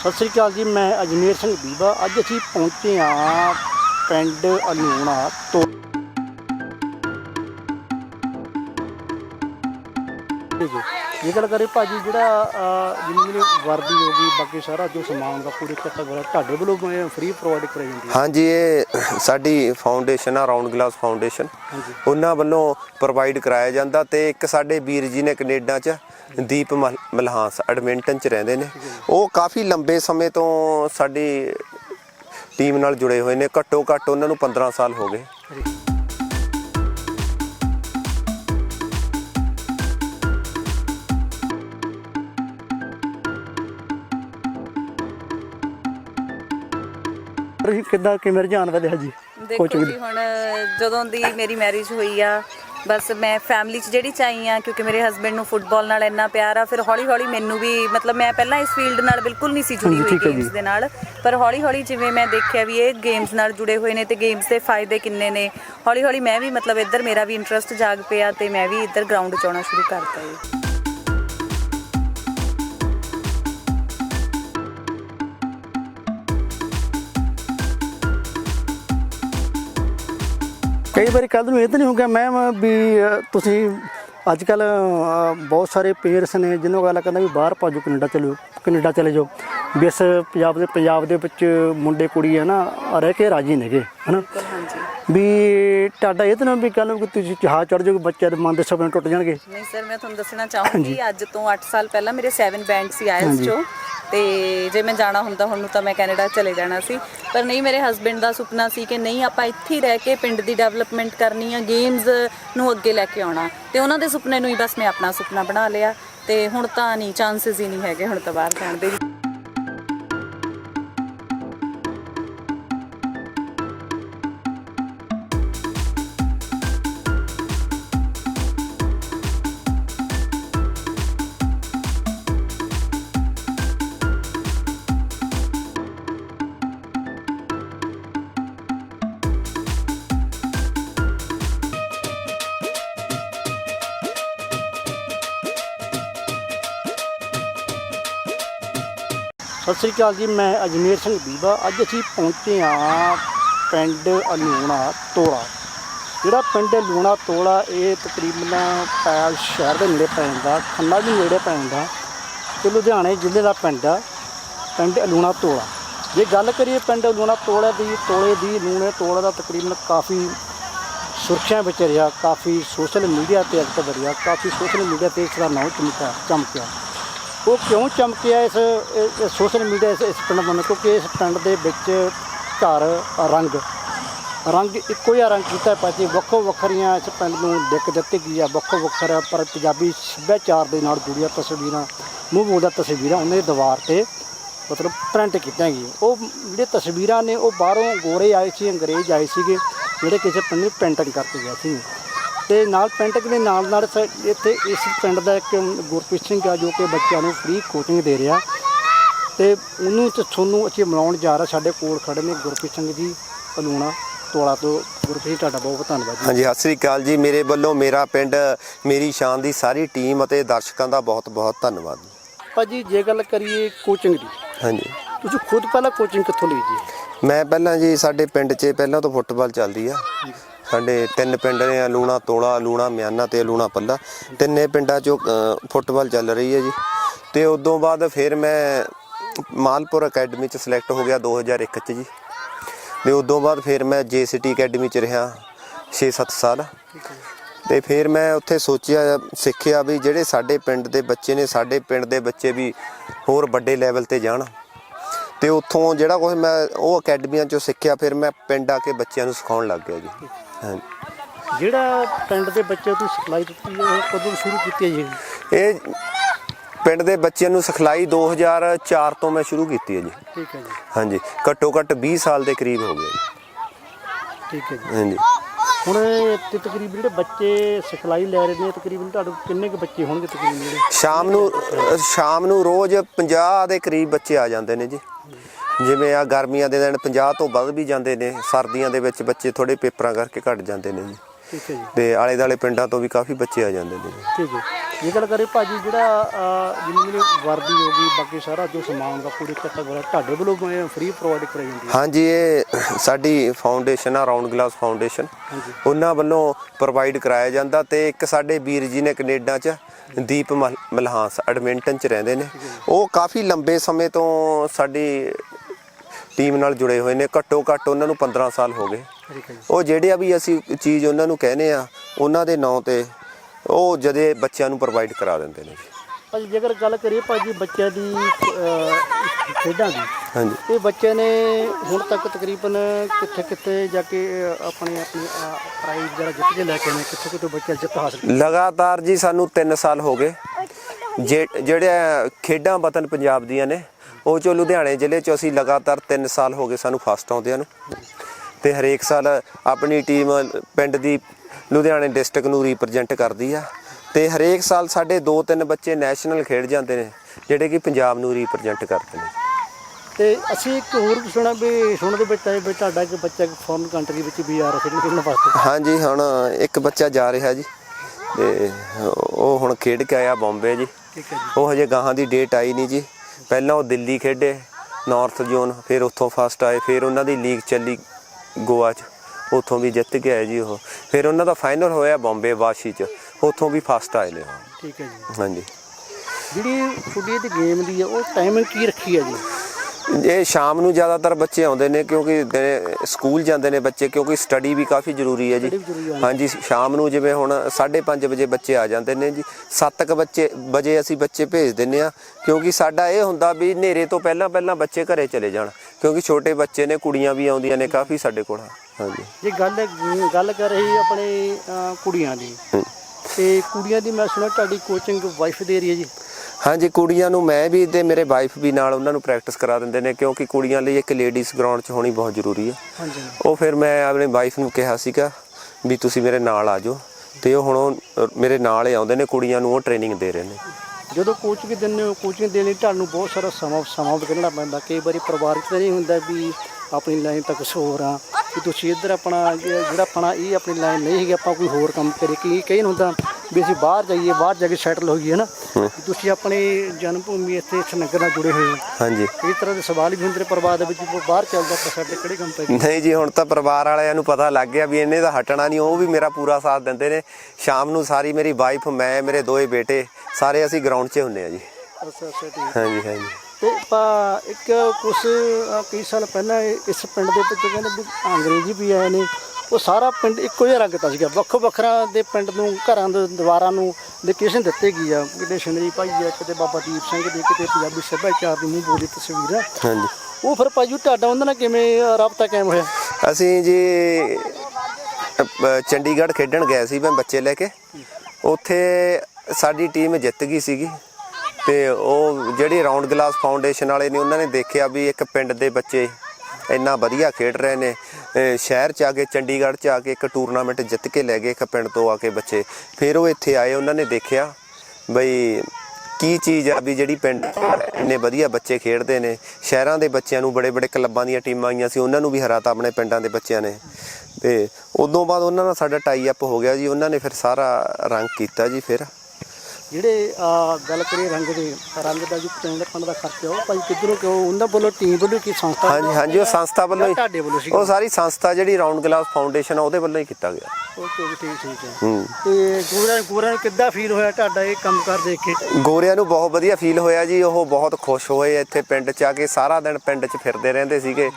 ਸਤਿ ਸ੍ਰੀ ਅਕਾਲ ਜੀ, ਮੈਂ ਅਜਮੇਰ ਸਿੰਘ ਬੀਬਾ। ਅੱਜ ਅਸੀਂ ਪਹੁੰਚੇ ਹਾਂ ਪਿੰਡ ਅਲੂਣਾ ਤੋਂ। ਇਹ ਗੱਲ ਕਰੇ ਭਾਜੀ ਜਿਹੜਾ ਜਿੰਨੀ ਮੇਰੀ ਵਰਦੀ ਹੋ ਗਈ ਬਾਕੀ ਸਾਰਾ ਜੋ ਸਮਾਨ ਦਾ ਪੂਰੀ ਕੱਟਾ ਵਗੈਰਾ ਤੁਹਾਡੇ ਵੱਲੋਂ ਫ੍ਰੀ ਪ੍ਰੋਵਾਈਡ ਕਰਾਈ ਜਾਂਦੀ ਹੈ? ਹਾਂਜੀ ਇਹ ਸਾਡੀ ਫਾਊਂਡੇਸ਼ਨ ਆ ਰਾਉਂਡ ਗਲਾਸ ਫਾਊਂਡੇਸ਼ਨ ਉਹਨਾਂ ਵੱਲੋਂ ਪ੍ਰੋਵਾਈਡ ਕਰਾਇਆ ਜਾਂਦਾ ਤੇ ਇੱਕ ਸਾਡੇ ਵੀਰ ਜੀ ਨੇ ਕੈਨੇਡਾ 'ਚ ਦੀਪ ਮਲ- ਮਲਹਾਸ ਐਡਮਿੰਟਨ 'ਚ ਰਹਿੰਦੇ ਨੇ। ਉਹ ਕਾਫੀ ਲੰਬੇ ਸਮੇਂ ਤੋਂ ਸਾਡੀ ਟੀਮ ਨਾਲ ਜੁੜੇ ਹੋਏ ਨੇ। ਘੱਟੋ ਘੱਟ ਉਹਨਾਂ ਨੂੰ 15 ਸਾਲ ਹੋ ਗਏ। ਤੁਸੀਂ ਕਿੱਦਾਂ ਕਿਵੇਂ ਰੁਝਾਨ ਵਧਿਆ ਜੀ ਦੇਖੋ ਜੀ ਹੁਣ ਜਦੋਂ ਦੀ ਮੇਰੀ ਮੈਰਿਜ ਹੋਈ ਆ ਬਸ ਮੈਂ ਫੈਮਿਲੀ 'ਚ ਜਿਹੜੀ ਚਾਹੀ ਆ ਕਿਉਂਕਿ ਮੇਰੇ ਹਸਬੰਡ ਨੂੰ ਫੁੱਟਬਾਲ ਨਾਲ ਇੰਨਾ ਪਿਆਰ ਆ ਫਿਰ ਹੌਲੀ ਹੌਲੀ ਮੈਨੂੰ ਵੀ ਮਤਲਬ ਮੈਂ ਪਹਿਲਾਂ ਇਸ ਫੀਲਡ ਨਾਲ ਬਿਲਕੁਲ ਨਹੀਂ ਸੀ ਜੁੜੀ ਹੋਈ ਜੀ। ਗੇਮਸ ਦੇ ਨਾਲ ਪਰ ਹੌਲੀ ਹੌਲੀ ਜਿਵੇਂ ਮੈਂ ਦੇਖਿਆ ਵੀ ਇਹ ਗੇਮਸ ਨਾਲ ਜੁੜੇ ਹੋਏ ਨੇ ਤੇ ਗੇਮਸ ਦੇ ਫਾਇਦੇ ਕਿੰਨੇ ਨੇ ਹੌਲੀ ਹੌਲੀ ਮੈਂ ਵੀ ਮਤਲਬ ਇੱਧਰ ਮੇਰਾ ਵੀ ਇੰਟਰਸਟ ਜਾਗ ਪਿਆ ਤੇ ਮੈਂ ਵੀ ਇੱਧਰ ਗਰਾਊਂਡ 'ਚ ਆਉਣਾ ਸ਼ੁਰੂ ਕਰਤਾ ਜੀ ਕਈ ਵਾਰੀ ਕੱਲ ਨੂੰ ਇਹ ਤਾਂ ਨਹੀਂ ਹੋ ਗਿਆ ਮੈਮ ਵੀ ਤੁਸੀਂ ਅੱਜ ਕੱਲ ਬਹੁਤ ਸਾਰੇ ਪੇਰੈਂਟਸ ਨੇ ਜਿਹਨਾਂ ਗੱਲ ਕਹਿੰਦਾ ਵੀ ਬਾਹਰ ਭਾਜੋ ਕੈਨੇਡਾ ਚਲੋ ਕੈਨੇਡਾ ਚਲੇ ਜਾਓ। ਵੀ ਇਸ ਪੰਜਾਬ ਦੇ ਪੰਜਾਬ ਦੇ ਵਿੱਚ ਮੁੰਡੇ ਕੁੜੀ ਹੈ ਨਾ ਰਹਿ ਕੇ ਰਾਜੀ ਨੇਗੇ ਹਨਾ? ਵੀ ਤੁਹਾਡਾ ਇਹ ਤਾਂ ਨਾ ਵੀ ਕੱਲ ਨੂੰ ਕਿ ਤੁਸੀਂ ਜਹਾਜ਼ ਚੜ ਜਾਓਗੇ ਬੱਚਿਆਂ ਦੇ ਮਨ ਦੇ ਸੁਪਨੇ ਟੁੱਟ ਜਾਣਗੇ? ਨਹੀਂ ਸਰ ਮੈਂ ਤੁਹਾਨੂੰ ਦੱਸਣਾ ਚਾਹੂੰਗੀ ਅੱਜ ਤੋਂ 8 ਸਾਲ ਪਹਿਲਾਂ ਮੇਰੇ 7 ਬੈਂਡ ਸੀ ਆਇਲਸ। ਚੋਂ ਤੇ ਜੇ ਮੈਂ ਜਾਣਾ ਹੁੰਦਾ ਹੁਣ ਨੂੰ ਤਾਂ ਮੈਂ ਕੈਨੇਡਾ ਚਲੇ ਜਾਣਾ ਸੀ। ਪਰ ਨਹੀਂ, ਮੇਰੇ ਹਸਬੰਡ ਦਾ ਸੁਪਨਾ ਸੀ ਕਿ ਨਹੀਂ, ਆਪਾਂ ਇੱਥੇ ਹੀ ਰਹਿ ਕੇ ਪਿੰਡ ਦੀ ਡਿਵੈਲਪਮੈਂਟ ਕਰਨੀ ਆ ਗੇਮਸ ਨੂੰ ਅੱਗੇ ਲੈ ਕੇ ਆਉਣਾ। ਤੇ ਉਹਨਾਂ ਦੇ ਸੁਪਨੇ ਨੂੰ ਹੀ ਬਸ ਮੈਂ ਆਪਣਾ ਸੁਪਨਾ ਬਣਾ ਲਿਆ। ਤੇ ਹੁਣ ਤਾਂ ਨਹੀਂ ਚਾਂਸਸ ਹੀ ਨਹੀਂ ਹੈਗੇ ਹੁਣ ਤਾਂ ਬਾਹਰ ਜਾਣ ਦੇ। ਸਤਿ ਸ੍ਰੀ ਅਕਾਲ ਜੀ, ਮੈਂ ਅਜਮੇਰ ਸਿੰਘ ਬੀਬਾ। ਅੱਜ ਅਸੀਂ ਪਹੁੰਚੇ ਹਾਂ ਪਿੰਡ ਅਲੂਣਾ ਤੋੜਾ ਜਿਹੜਾ ਪਿੰਡ ਲੂਣਾ ਤੋਲਾ, ਇਹ ਤਕਰੀਬਨ ਪੈਲ ਸ਼ਹਿਰ ਦੇ ਨੇੜੇ ਪੈ ਜਾਂਦਾ ਖੰਨਾ ਵੀ ਨੇੜੇ ਪੈ ਜਾਂਦਾ ਤੇ ਲੁਧਿਆਣੇ ਜ਼ਿਲ੍ਹੇ ਦਾ ਪਿੰਡ ਆ, ਪਿੰਡ ਅਲੂਣਾ ਤੋੜਾ ਜੇ ਗੱਲ ਕਰੀਏ ਪਿੰਡ ਲੂਣਾ ਤੋੜਾ ਦੀ, ਤੋਲੇ ਦੀ ਲੂਣੇ ਤੋੜਾ ਦਾ ਤਕਰੀਬਨ ਕਾਫੀ ਸੁਰਖੀਆਂ ਵਿੱਚ ਰਿਹਾ, ਕਾਫੀ ਸੋਸ਼ਲ ਮੀਡੀਆ ਤੇ ਐਕਟਿਵ ਰਿਹਾ ਕਾਫੀ ਸੋਸ਼ਲ ਮੀਡੀਆ ਤੇ ਇਸ ਦਾ ਨਾਮ ਚਮਕਿਆ ਚਮਕਿਆ। ਉਹ ਕਿਉਂ ਚਮਕਿਆ ਇਸ ਸੋਸ਼ਲ ਮੀਡੀਆ ਇਸ ਇਸ ਪਿੰਡ ਵੱਲੋਂ? ਕਿਉਂਕਿ ਇਸ ਪਿੰਡ ਦੇ ਵਿੱਚ ਘਰ ਰੰਗ ਰੰਗ ਇੱਕੋ ਜਿਹਾ ਰੰਗ ਕੀਤਾ ਪਾਜੀ ਵੱਖੋ ਵੱਖਰੀਆਂ ਇਸ ਪਿੰਡ ਨੂੰ ਦਿੱਕ ਦਿੱਤੀ ਗਈ ਆ। ਵੱਖੋ ਵੱਖਰਾ ਪਰ ਪੰਜਾਬੀ ਸੱਭਿਆਚਾਰ ਦੇ ਨਾਲ ਜੁੜੀਆਂ ਤਸਵੀਰਾਂ, ਮੂੰਹ ਬੋਲਦਾ ਤਸਵੀਰਾਂ ਉਹਨਾਂ ਦੀ ਦੀਵਾਰ ਤੇ ਮਤਲਬ ਪ੍ਰਿੰਟ ਕੀਤੀਆਂ ਗਈਆਂ। ਉਹ ਜਿਹੜੇ ਤਸਵੀਰਾਂ ਨੇ ਉਹ ਬਾਹਰੋਂ ਗੋਰੇ ਆਏ ਸੀ, ਅੰਗਰੇਜ਼ ਆਏ ਸੀਗੇ, ਜਿਹੜੇ ਕਿਸੇ ਪਿੰਡ ਨੂੰ ਪੇਂਟਿੰਗ ਕਰਕੇ ਗਏ ਸੀ। ਤੇ ਨਾਲ ਪੇਂਟਿੰਗ ਦੇ ਨਾਲ ਨਾਲ ਇੱਥੇ ਇਸ ਪਿੰਡ ਦਾ ਇੱਕ ਗੁਰਪ੍ਰੀਤ ਸਿੰਘ ਆ ਜੋ ਕਿ ਬੱਚਿਆਂ ਨੂੰ ਫ੍ਰੀ ਕੋਚਿੰਗ ਦੇ ਰਿਹਾ। ਤੇ ਉਹਨੂੰ ਤੇ ਤੁਹਾਨੂੰ ਅਸੀਂ ਮਿਲਾਉਣ ਜਾ ਰਹੇ ਸਾਡੇ ਕੋਲ ਖੜੇ ਨੇ ਗੁਰਪ੍ਰੀਤ ਸਿੰਘ ਜੀ ਅਲੂਣਾ ਤੋਲਾ ਤੋਂ। ਗੁਰਪ੍ਰੀਤ ਤੁਹਾਡਾ ਬਹੁਤ ਬਹੁਤ ਧੰਨਵਾਦ ਜੀ। ਹਾਂਜੀ ਸਤਿ ਸ੍ਰੀ ਅਕਾਲ ਜੀ। ਮੇਰੇ ਵੱਲੋਂ ਮੇਰਾ ਪਿੰਡ ਮੇਰੀ ਸ਼ਾਨ ਦੀ ਸਾਰੀ ਟੀਮ ਅਤੇ ਦਰਸ਼ਕਾਂ ਦਾ ਬਹੁਤ ਬਹੁਤ ਧੰਨਵਾਦ। ਭਾਜੀ ਜੇ ਗੱਲ ਕਰੀਏ ਕੋਚਿੰਗ ਦੀ ਹਾਂਜੀ। ਤੁਸੀਂ ਖੁਦ ਪਹਿਲਾਂ ਕੋਚਿੰਗ ਕਿੱਥੋਂ ਲਈ ਜੀ? ਮੈਂ ਪਹਿਲਾਂ ਜੀ ਸਾਡੇ ਪਿੰਡ 'ਚ ਪਹਿਲਾਂ ਤੋਂ ਫੁੱਟਬਾਲ ਚੱਲਦੀ ਆ। ਸਾਡੇ ਤਿੰਨ ਪਿੰਡ ਨੇ ਲੂਣਾ ਤੋਲਾ, ਲੂਣਾ ਮਿਆਨਾ ਤੇ ਲੂਣਾ ਪੱਲਾ। ਤਿੰਨੇ ਪਿੰਡਾਂ 'ਚੋਂ ਫੁੱਟਬਾਲ ਚੱਲ ਰਹੀ ਹੈ ਜੀ। ਤੇ ਉਦੋਂ ਬਾਅਦ ਫਿਰ ਮੈਂ ਮਾਲਪੁਰ ਅਕੈਡਮੀ 'ਚ ਸਿਲੈਕਟ ਹੋ ਗਿਆ 2001 'ਚ ਜੀ। ਤੇ ਉਦੋਂ ਬਾਅਦ ਫਿਰ ਮੈਂ ਜੇਸੀਟੀ ਅਕੈਡਮੀ 'ਚ ਰਿਹਾ 6-7 ਸਾਲ। ਤੇ ਫਿਰ ਮੈਂ ਉੱਥੇ ਸੋਚਿਆ, ਸਿੱਖਿਆ ਵੀ ਜਿਹੜੇ ਸਾਡੇ ਪਿੰਡ ਦੇ ਬੱਚੇ ਨੇ, ਸਾਡੇ ਪਿੰਡ ਦੇ ਬੱਚੇ ਵੀ ਹੋਰ ਵੱਡੇ ਲੈਵਲ ਤੇ ਜਾਣ। ਤੇ ਉੱਥੋਂ ਜਿਹੜਾ ਕੁਝ ਮੈਂ ਉਹ ਅਕੈਡਮੀਆਂ ਚੋਂ ਸਿੱਖਿਆ, ਫਿਰ ਮੈਂ ਪਿੰਡ ਆ ਕੇ ਬੱਚਿਆਂ ਨੂੰ ਸਿਖਾਉਣ ਲੱਗ ਗਿਆ ਜੀ। ਹਾਂਜੀ। ਜਿਹੜਾ ਪਿੰਡ ਦੇ ਬੱਚੇ ਤੋਂ ਸਿਖਲਾਈ ਦਿੱਤੀ ਹੈ ਉਹ ਕਦੋਂ ਸ਼ੁਰੂ ਕੀਤੀ ਹੈ ਜੀ? ਇਹ ਪਿੰਡ ਦੇ ਬੱਚਿਆਂ ਨੂੰ ਸਿਖਲਾਈ 2004 ਤੋਂ ਮੈਂ ਸ਼ੁਰੂ ਕੀਤੀ ਹੈ ਜੀ। ਠੀਕ ਹੈ ਜੀ। ਹਾਂਜੀ ਘੱਟੋ ਘੱਟ 20 ਸਾਲ ਦੇ ਕਰੀਬ ਹੋ ਗਏ ਜੀ। ਠੀਕ ਹੈ ਜੀ। ਹਾਂਜੀ। ਹੁਣ ਤੇ ਤਕਰੀਬਨ ਜਿਹੜੇ ਬੱਚੇ ਸਿਖਲਾਈ ਲੈ ਰਹੇ ਨੇ ਤਕਰੀਬਨ ਤੁਹਾਡੇ ਕਿੰਨੇ ਕੁ ਬੱਚੇ ਹੋਣਗੇ ਤਕਰੀਬਨ ਜਿਹੜੇ? ਸ਼ਾਮ ਨੂੰ ਸ਼ਾਮ ਨੂੰ ਰੋਜ਼ 50 ਦੇ ਕਰੀਬ ਬੱਚੇ ਆ ਜਾਂਦੇ ਨੇ ਜੀ। ਜਿਵੇਂ ਆ ਗਰਮੀਆਂ ਦੇ ਦਿਨ 50 ਤੋਂ ਵੱਧ ਵੀ ਜਾਂਦੇ ਨੇ ਸਰਦੀਆਂ ਦੇ ਵਿੱਚ ਬੱਚੇ ਥੋੜੇ ਪੇਪਰਾਂ ਕਰਕੇ ਘਟ ਜਾਂਦੇ ਨੇ ਜੀ। ਠੀਕ ਹੈ ਜੀ। ਤੇ ਆਲੇ ਦਾਲੇ ਪਿੰਡਾਂ ਤੋਂ ਵੀ ਕਾਫੀ ਬੱਚੇ ਆ ਜਾਂਦੇ ਨੇ ਠੀਕ ਹੈ। ਜੇ ਗੱਲ ਕਰੇ ਭਾਜੀ ਜਿਹੜਾ ਅਹ, ਜਿੰਨੀ ਜਿਹੜੀ ਵਰਦੀ ਹੋ ਗਈ ਬਾਕੀ ਸਾਰਾ ਜੋ ਸਮਾਨ ਦਾ ਪੂਰੀ ਕੱਟਾ ਵਗੈਰਾ ਤੁਹਾਡੇ ਵੱਲੋਂ ਫ੍ਰੀ ਪ੍ਰੋਵਾਈਡ ਕਰਾਈ ਜਾਂਦੀ ਹੈ? ਹਾਂਜੀ ਇਹ ਸਾਡੀ ਫਾਊਂਡੇਸ਼ਨ ਆ ਰਾਉਂਡ ਗਲਾਸ ਫਾਊਂਡੇਸ਼ਨ ਹਾਂਜੀ। ਉਹਨਾਂ ਵੱਲੋਂ ਪ੍ਰੋਵਾਈਡ ਕਰਾਇਆ ਜਾਂਦਾ ਤੇ ਇੱਕ ਸਾਡੇ ਵੀਰ ਜੀ ਨੇ ਕੈਨੇਡਾ 'ਚ ਦੀਪ ਮਲ- ਮਲਹਾਸ ਐਡਮਿੰਟਨ 'ਚ ਰਹਿੰਦੇ ਨੇ। ਉਹ ਕਾਫੀ ਲੰਬੇ ਸਮੇਂ ਤੋਂ ਸਾਡੀ ਟੀਮ ਨਾਲ ਜੁੜੇ ਹੋਏ ਨੇ ਘੱਟੋ ਘੱਟ ਉਹਨਾਂ ਨੂੰ 15 ਸਾਲ ਹੋ ਗਏ। ਉਹ ਜਿਹੜੇ ਆ ਵੀ ਅਸੀਂ ਚੀਜ਼ ਉਹਨਾਂ ਨੂੰ ਕਹਿੰਦੇ ਆ ਉਹਨਾਂ ਦੇ ਨਾਂ ਤੇ ਉਹ ਜਦੇ ਬੱਚਿਆਂ ਨੂੰ ਪ੍ਰੋਵਾਈਡ ਕਰਾ ਦਿੰਦੇ ਨੇ। ਜੀ ਭਾਜੀ ਜੇਕਰ ਗੱਲ ਕਰੀਏ ਭਾਜੀ ਬੱਚਿਆਂ ਦੀ ਅਹ, ਖੇਡਾਂ ਦੀ ਹਾਂਜੀ। ਇਹ ਬੱਚੇ ਨੇ ਹੁਣ ਤੱਕ ਤਕਰੀਬਨ ਕਿੱਥੇ ਕਿੱਥੇ ਜਾ ਕੇ ਅਹ, ਆਪਣੇ ਆਪਣੇ ਪ੍ਰਾਈਜ਼ ਵਗੈਰਾ ਜਿੱਤ ਕੇ ਲੈ ਕੇ ਆਏ ਕਿੱਥੇ ਕਿੱਥੇ ਬੱਚੇ ਜਿੱਤ ਹਾਸਲ? ਲਗਾਤਾਰ ਜੀ ਸਾਨੂੰ 3 ਸਾਲ ਹੋ ਗਏ। ਜੇ ਜਿਹੜੇ ਖੇਡਾਂ ਵਤਨ ਪੰਜਾਬ ਦੀਆਂ ਨੇ ਉਹ ਚੋਂ ਲੁਧਿਆਣੇ ਜ਼ਿਲ੍ਹੇ ਚੋਂ ਅਸੀਂ ਲਗਾਤਾਰ 3 ਸਾਲ ਹੋ ਗਏ ਸਾਨੂੰ ਫਸਟ ਆਉਂਦਿਆਂ ਨੂੰ। ਤੇ ਹਰੇਕ ਸਾਲ ਆਪਣੀ ਟੀਮ ਪਿੰਡ ਦੀ ਲੁਧਿਆਣੇ ਡਿਸਟ੍ਰਿਕਟ ਨੂੰ ਰਿਪਰੈਜ਼ੈਂਟ ਕਰਦੀ ਆ। ਤੇ ਹਰੇਕ ਸਾਲ ਸਾਡੇ 2-3 ਬੱਚੇ ਨੈਸ਼ਨਲ ਖੇਡ ਜਾਂਦੇ ਨੇ ਜਿਹੜੇ ਕਿ ਪੰਜਾਬ ਨੂੰ ਰਿਪਰੈਜ਼ੈਂਟ ਕਰਦੇ ਨੇ। ਤੇ ਅਸੀਂ ਇੱਕ ਹੋਰ ਵੀ ਸੁਣਾ ਵੀ ਸੁਣ ਦੇ ਵਿੱਚ ਆਏ ਵੀ ਤੁਹਾਡਾ ਇੱਕ ਬੱਚਾ ਫੋਰਨ ਕੰਟਰੀ ਵਿੱਚ ਵੀ ਆ ਰਿਹਾ ਖੇਡਣ ਖੇਡਣ ਵਾਸਤੇ। ਹਾਂਜੀ ਹੁਣ ਇੱਕ ਬੱਚਾ ਜਾ ਰਿਹਾ ਜੀ। ਤੇ ਉਹ ਹੁਣ ਖੇਡ ਕੇ ਆਇਆ ਬੰਬੇ ਜੀ। ਉਹ ਹਜੇ ਗਾਹਾਂ ਦੀ ਡੇਟ ਆਈ ਨਹੀਂ ਜੀ। ਪਹਿਲਾਂ ਉਹ ਦਿੱਲੀ ਖੇਡੇ ਨਾਰਥ ਜ਼ੋਨ ਫਿਰ ਉੱਥੋਂ ਫਸਟ ਆਏ ਫਿਰ ਉਹਨਾਂ ਦੀ ਲੀਗ ਚੱਲੀ ਗੋਆ 'ਚ। ਉੱਥੋਂ ਵੀ ਜਿੱਤ ਕੇ ਆਏ ਜੀ ਉਹ। ਫਿਰ ਉਹਨਾਂ ਦਾ ਫਾਈਨਲ ਹੋਇਆ ਬੰਬੇ ਵਾਸ਼ੀ 'ਚ। ਉੱਥੋਂ ਵੀ ਫਸਟ ਆਏ ਨੇ। ਠੀਕ ਹੈ ਜੀ। ਹਾਂਜੀ। ਜਿਹੜੀ ਛੁੱਟੀ ਦੀ ਗੇਮ ਦੀ ਹੈ ਉਹ ਟਾਈਮਿੰਗ ਕੀ ਰੱਖੀ ਹੈ ਜੀ? ਇਹ ਸ਼ਾਮ ਨੂੰ ਜ਼ਿਆਦਾਤਰ ਬੱਚੇ ਆਉਂਦੇ ਨੇ ਕਿਉਂਕਿ ਸਕੂਲ ਜਾਂਦੇ ਨੇ ਬੱਚੇ ਕਿਉਂਕਿ ਸਟੱਡੀ ਵੀ ਕਾਫੀ ਜ਼ਰੂਰੀ ਹੈ ਜੀ। ਹਾਂਜੀ ਸ਼ਾਮ ਨੂੰ ਜਿਵੇਂ ਹੁਣ 5:30 ਵਜੇ ਬੱਚੇ ਆ ਜਾਂਦੇ ਨੇ ਜੀ। 7:00 ਬੱਚੇ ਵਜੇ ਅਸੀਂ ਬੱਚੇ ਭੇਜ ਦਿੰਨੇ ਆ ਕਿਉਂਕਿ ਸਾਡਾ ਇਹ ਹੁੰਦਾ ਵੀ ਹਨੇਰੇ ਤੋਂ ਪਹਿਲਾਂ ਪਹਿਲਾਂ ਬੱਚੇ ਘਰੇ ਚਲੇ ਜਾਣ ਕਿਉਂਕਿ ਛੋਟੇ ਬੱਚੇ ਨੇ ਕੁੜੀਆਂ ਵੀ ਆਉਂਦੀਆਂ ਨੇ ਕਾਫੀ ਸਾਡੇ ਕੋਲ। ਹਾਂਜੀ। ਜੇ ਗੱਲ ਗੱਲ ਕਰ ਰਹੀ ਆਪਣੇ ਕੁੜੀਆਂ ਦੀ। ਤੇ ਕੁੜੀਆਂ ਦੀ ਮੈਂ ਸੁਣਿਆ ਤੁਹਾਡੀ ਕੋਚਿੰਗ ਵਾਈਫ ਦੇ ਰਹੀ ਹੈ ਜੀ। ਹਾਂਜੀ ਕੁੜੀਆਂ ਨੂੰ ਮੈਂ ਵੀ ਤੇ ਮੇਰੇ ਵਾਈਫ ਵੀ ਨਾਲ ਉਹਨਾਂ ਨੂੰ ਪ੍ਰੈਕਟਿਸ ਕਰਾ ਦਿੰਦੇ ਨੇ ਕਿਉਂਕਿ ਕੁੜੀਆਂ ਲਈ ਇੱਕ ਲੇਡੀਜ਼ ਗਰਾਊਂਡ 'ਚ ਹੋਣੀ ਬਹੁਤ ਜ਼ਰੂਰੀ ਹੈ। ਹਾਂਜੀ। ਉਹ ਫਿਰ ਮੈਂ ਆਪਣੀ ਵਾਈਫ ਨੂੰ ਕਿਹਾ ਸੀਗਾ ਵੀ ਤੁਸੀਂ ਮੇਰੇ ਨਾਲ ਆ ਜਾਓ ਤੇ ਉਹ ਹੁਣ ਉਹ ਮੇਰੇ ਨਾਲ ਹੀ ਆਉਂਦੇ ਨੇ ਕੁੜੀਆਂ ਨੂੰ ਉਹ ਟ੍ਰੇਨਿੰਗ ਦੇ ਰਹੇ ਨੇ। ਜਦੋਂ ਕੋਚਿੰਗ ਦਿੰਦੇ ਹੋ ਕੋਚਿੰਗ ਦੇਣ ਲਈ ਤੁਹਾਨੂੰ ਬਹੁਤ ਸਾਰਾ ਸਮਾਂ ਸਮਾਂ ਕੱਢਣਾ ਪੈਂਦਾ। ਕਈ ਵਾਰੀ ਪਰਿਵਾਰ 'ਚ ਤਾਂ ਨਹੀਂ ਹੁੰਦਾ ਵੀ ਆਪਣੀ ਲਾਈਨ ਤੱਕ ਹੋਰ ਆ ਕਿ ਤੁਸੀਂ ਇੱਧਰ ਆਪਣਾ ਜਿਹੜਾ ਆਪਣਾ ਇਹ ਆਪਣੀ ਲਾਈਨ ਨਹੀਂ ਹੈਗੀ ਆਪਾਂ ਕੋਈ ਹੋਰ ਕੰਮ ਕਰੇ ਕੀ ਕਈ ਹੁੰਦਾ ਵੀ ਅਸੀਂ ਬਾਹਰ ਜਾਈਏ ਬਾਹਰ ਜਾ ਕੇ ਸੈਟਲ ਹੋਈਏ ਨਾ ਵੀ ਤੁਸੀਂ ਆਪਣੀ ਜਨਮ ਭੂਮੀ ਇੱਥੇ ਇਸ ਨਗਰ ਨਾਲ ਜੁੜੇ ਹੋਏ ਹੋ। ਹਾਂਜੀ। ਇਸ ਤਰ੍ਹਾਂ ਦੇ ਸਵਾਲ ਵੀ ਹੁੰਦੇ ਨੇ ਪਰਿਵਾਰ ਦੇ ਵਿੱਚ ਵੀ ਬਾਹਰ ਚੱਲਦਾ ਤਾਂ ਸਾਡੇ ਕਿਹੜੇ ਕੰਮ ਪੈ ਨਹੀਂ ਜੀ ਹੁਣ ਤਾਂ ਪਰਿਵਾਰ ਵਾਲਿਆਂ ਨੂੰ ਪਤਾ ਲੱਗ ਗਿਆ ਵੀ ਇਹਨੇ ਤਾਂ ਹਟਣਾ ਨਹੀਂ ਉਹ ਵੀ ਮੇਰਾ ਪੂਰਾ ਸਾਥ ਦਿੰਦੇ ਨੇ। ਸ਼ਾਮ ਨੂੰ ਸਾਰੀ ਮੇਰੀ ਵਾਈਫ ਮੈਂ ਮੇਰੇ ਦੋਏ ਬੇਟੇ ਸਾਰੇ ਅਸੀਂ ਗਰਾਊਂਡ 'ਚ ਹੁੰਨੇ ਆ ਜੀ। ਅੱਛਾ ਅੱਛਾ ਠੀਕ ਹਾਂਜੀ ਹਾਂਜੀ। ਤੇ ਆਪਾਂ ਇੱਕ ਕੁਝ ਕਈ ਸਾਲ ਪਹਿਲਾਂ ਇਸ ਪਿੰਡ ਦੇ ਵਿੱਚ ਕਹਿੰਦੇ ਅੰਗਰੇਜ਼ੀ ਵੀ ਆਏ ਨੇ ਉਹ ਸਾਰਾ ਪਿੰਡ ਇੱਕੋ ਜਿਹਾ ਰੰਗ ਦਾ ਸੀਗਾ। ਵੱਖੋ ਵੱਖਰਾ ਦੇ ਪਿੰਡ ਨੂੰ ਘਰਾਂ ਦੇ ਦੀਵਾਰਾਂ ਨੂੰ ਲੋਕੇਸ਼ਨ ਦਿੱਤੇ ਗਈ ਆ। ਕਿਤੇ ਸ਼ਿੰਦਰੀ ਭਾਈ ਆ ਕਿਤੇ ਬਾਬਾ ਦੀਪ ਸਿੰਘ ਦੀ ਕਿਤੇ ਪੰਜਾਬੀ ਸੱਭਿਆਚਾਰ ਦੀ ਮੂੰਹ ਬੋਲੀ ਤਸਵੀਰ। ਆ ਹਾਂਜੀ। ਉਹ ਫਿਰ ਭਾਈ ਜੀ ਤੁਹਾਡਾ ਉਹਨਾਂ ਨਾਲ ਕਿਵੇਂ ਰਾਬਤਾ ਕਾਇਮ ਹੋਇਆ? ਅਸੀਂ ਜੀ ਅ, ਚੰਡੀਗੜ੍ਹ ਖੇਡਣ ਗਏ ਸੀ ਮੈਂ ਬੱਚੇ ਲੈ ਕੇ। ਉੱਥੇ ਸਾਡੀ ਟੀਮ ਜਿੱਤ ਗਈ ਸੀਗੀ। ਤੇ ਉਹ ਜਿਹੜੀ ਰਾਉਂਡ ਗਲਾਸ ਫਾਊਂਡੇਸ਼ਨ ਵਾਲੇ ਨੇ ਉਹਨਾਂ ਨੇ ਦੇਖਿਆ ਵੀ ਇੱਕ ਪਿੰਡ ਦੇ ਬੱਚੇ ਇੰਨਾ ਵਧੀਆ ਖੇਡ ਰਹੇ ਨੇ। ਸ਼ਹਿਰ ਚ ਆ ਕੇ, ਚੰਡੀਗੜ੍ਹ ਚ ਆ ਕੇ ਇੱਕ ਟੂਰਨਾਮੈਂਟ ਜਿੱਤ ਕੇ ਲੈ ਗਏ ਇੱਕ ਪਿੰਡ ਤੋਂ ਆ ਕੇ ਬੱਚੇ। ਫਿਰ ਉਹ ਇੱਥੇ ਆਏ, ਉਹਨਾਂ ਨੇ ਦੇਖਿਆ ਬਈ ਕੀ ਚੀਜ਼ ਆ ਵੀ ਜਿਹੜੀ ਪਿੰਡ ਨੇ ਵਧੀਆ ਬੱਚੇ ਖੇਡਦੇ ਨੇ। ਸ਼ਹਿਰਾਂ ਦੇ ਬੱਚਿਆਂ ਨੂੰ ਬੜੇ ਬੜੇ ਕਲੱਬਾਂ ਦੀਆਂ ਟੀਮਾਂ ਆਈਆਂ ਸੀ, ਉਹਨਾਂ ਨੂੰ ਵੀ ਹਰਾਤਾ ਆਪਣੇ ਪਿੰਡਾਂ ਦੇ ਬੱਚਿਆਂ ਨੇ। ਤੇ ਉਦੋਂ ਬਾਅਦ ਉਹਨਾਂ ਨਾਲ ਸਾਡਾ ਟਾਈ ਅਪ ਹੋ ਗਿਆ ਜੀ, ਉਹਨਾਂ ਨੇ ਫਿਰ ਸਾਰਾ ਰੰਗ ਕੀਤਾ ਜੀ ਫਿਰ। ਜਿਹੜੇ ਆ ਗੱਲ ਕਰੀਏ ਰੰਗ ਦੇ ਰੰਗ ਦਾ ਜੋ ਪਿੰਡ ਪਿੰਡ ਦਾ ਖਰਚਾ ਉਹ ਭਾਈ ਕਿੱਧਰੋਂ ਕਿਉਂ ਉਹਨਾਂ ਵੱਲੋਂ ਟੀਮ ਵੱਲੋਂ ਕੀ ਸੰਸਥਾ ਹਾਂਜੀ ਹਾਂਜੀ ਉਹ ਸੰਸਥਾ ਵੱਲੋਂ ਹੀ ਤੁਹਾਡੇ ਵੱਲੋਂ ਸੀ ਉਹ ਸਾਰੀ ਸੰਸਥਾ ਜਿਹੜੀ ਰਾਉਂਡ ਗਲਾਸ ਫਾਊਂਡੇਸ਼ਨ ਆ ਉਹਦੇ ਵੱਲੋਂ ਹੀ ਕੀਤਾ ਗਿਆ। ਓਕੇ ਓਕੇ, ਠੀਕ ਠੀਕ ਹੈ। ਹੂੰ। ਤੇ ਗੋਰਾ ਗੋਰਾ ਨੂੰ ਕਿੱਦਾਂ ਫੀਲ ਹੋਇਆ ਤੁਹਾਡਾ ਇਹ ਕੰਮ ਕਰ ਦੇਖ ਕੇ? ਗੋਰਿਆਂ ਨੂੰ ਬਹੁਤ ਵਧੀਆ ਫੀਲ ਹੋਇਆ ਜੀ ਉਹ ਬਹੁਤ ਖੁਸ਼ ਹੋਏ ਇੱਥੇ ਪਿੰਡ 'ਚ ਆ ਕੇ ਸਾਰਾ ਦਿਨ ਪਿੰਡ 'ਚ ਫਿਰਦੇ ਰਹਿੰਦੇ ਸੀਗੇ।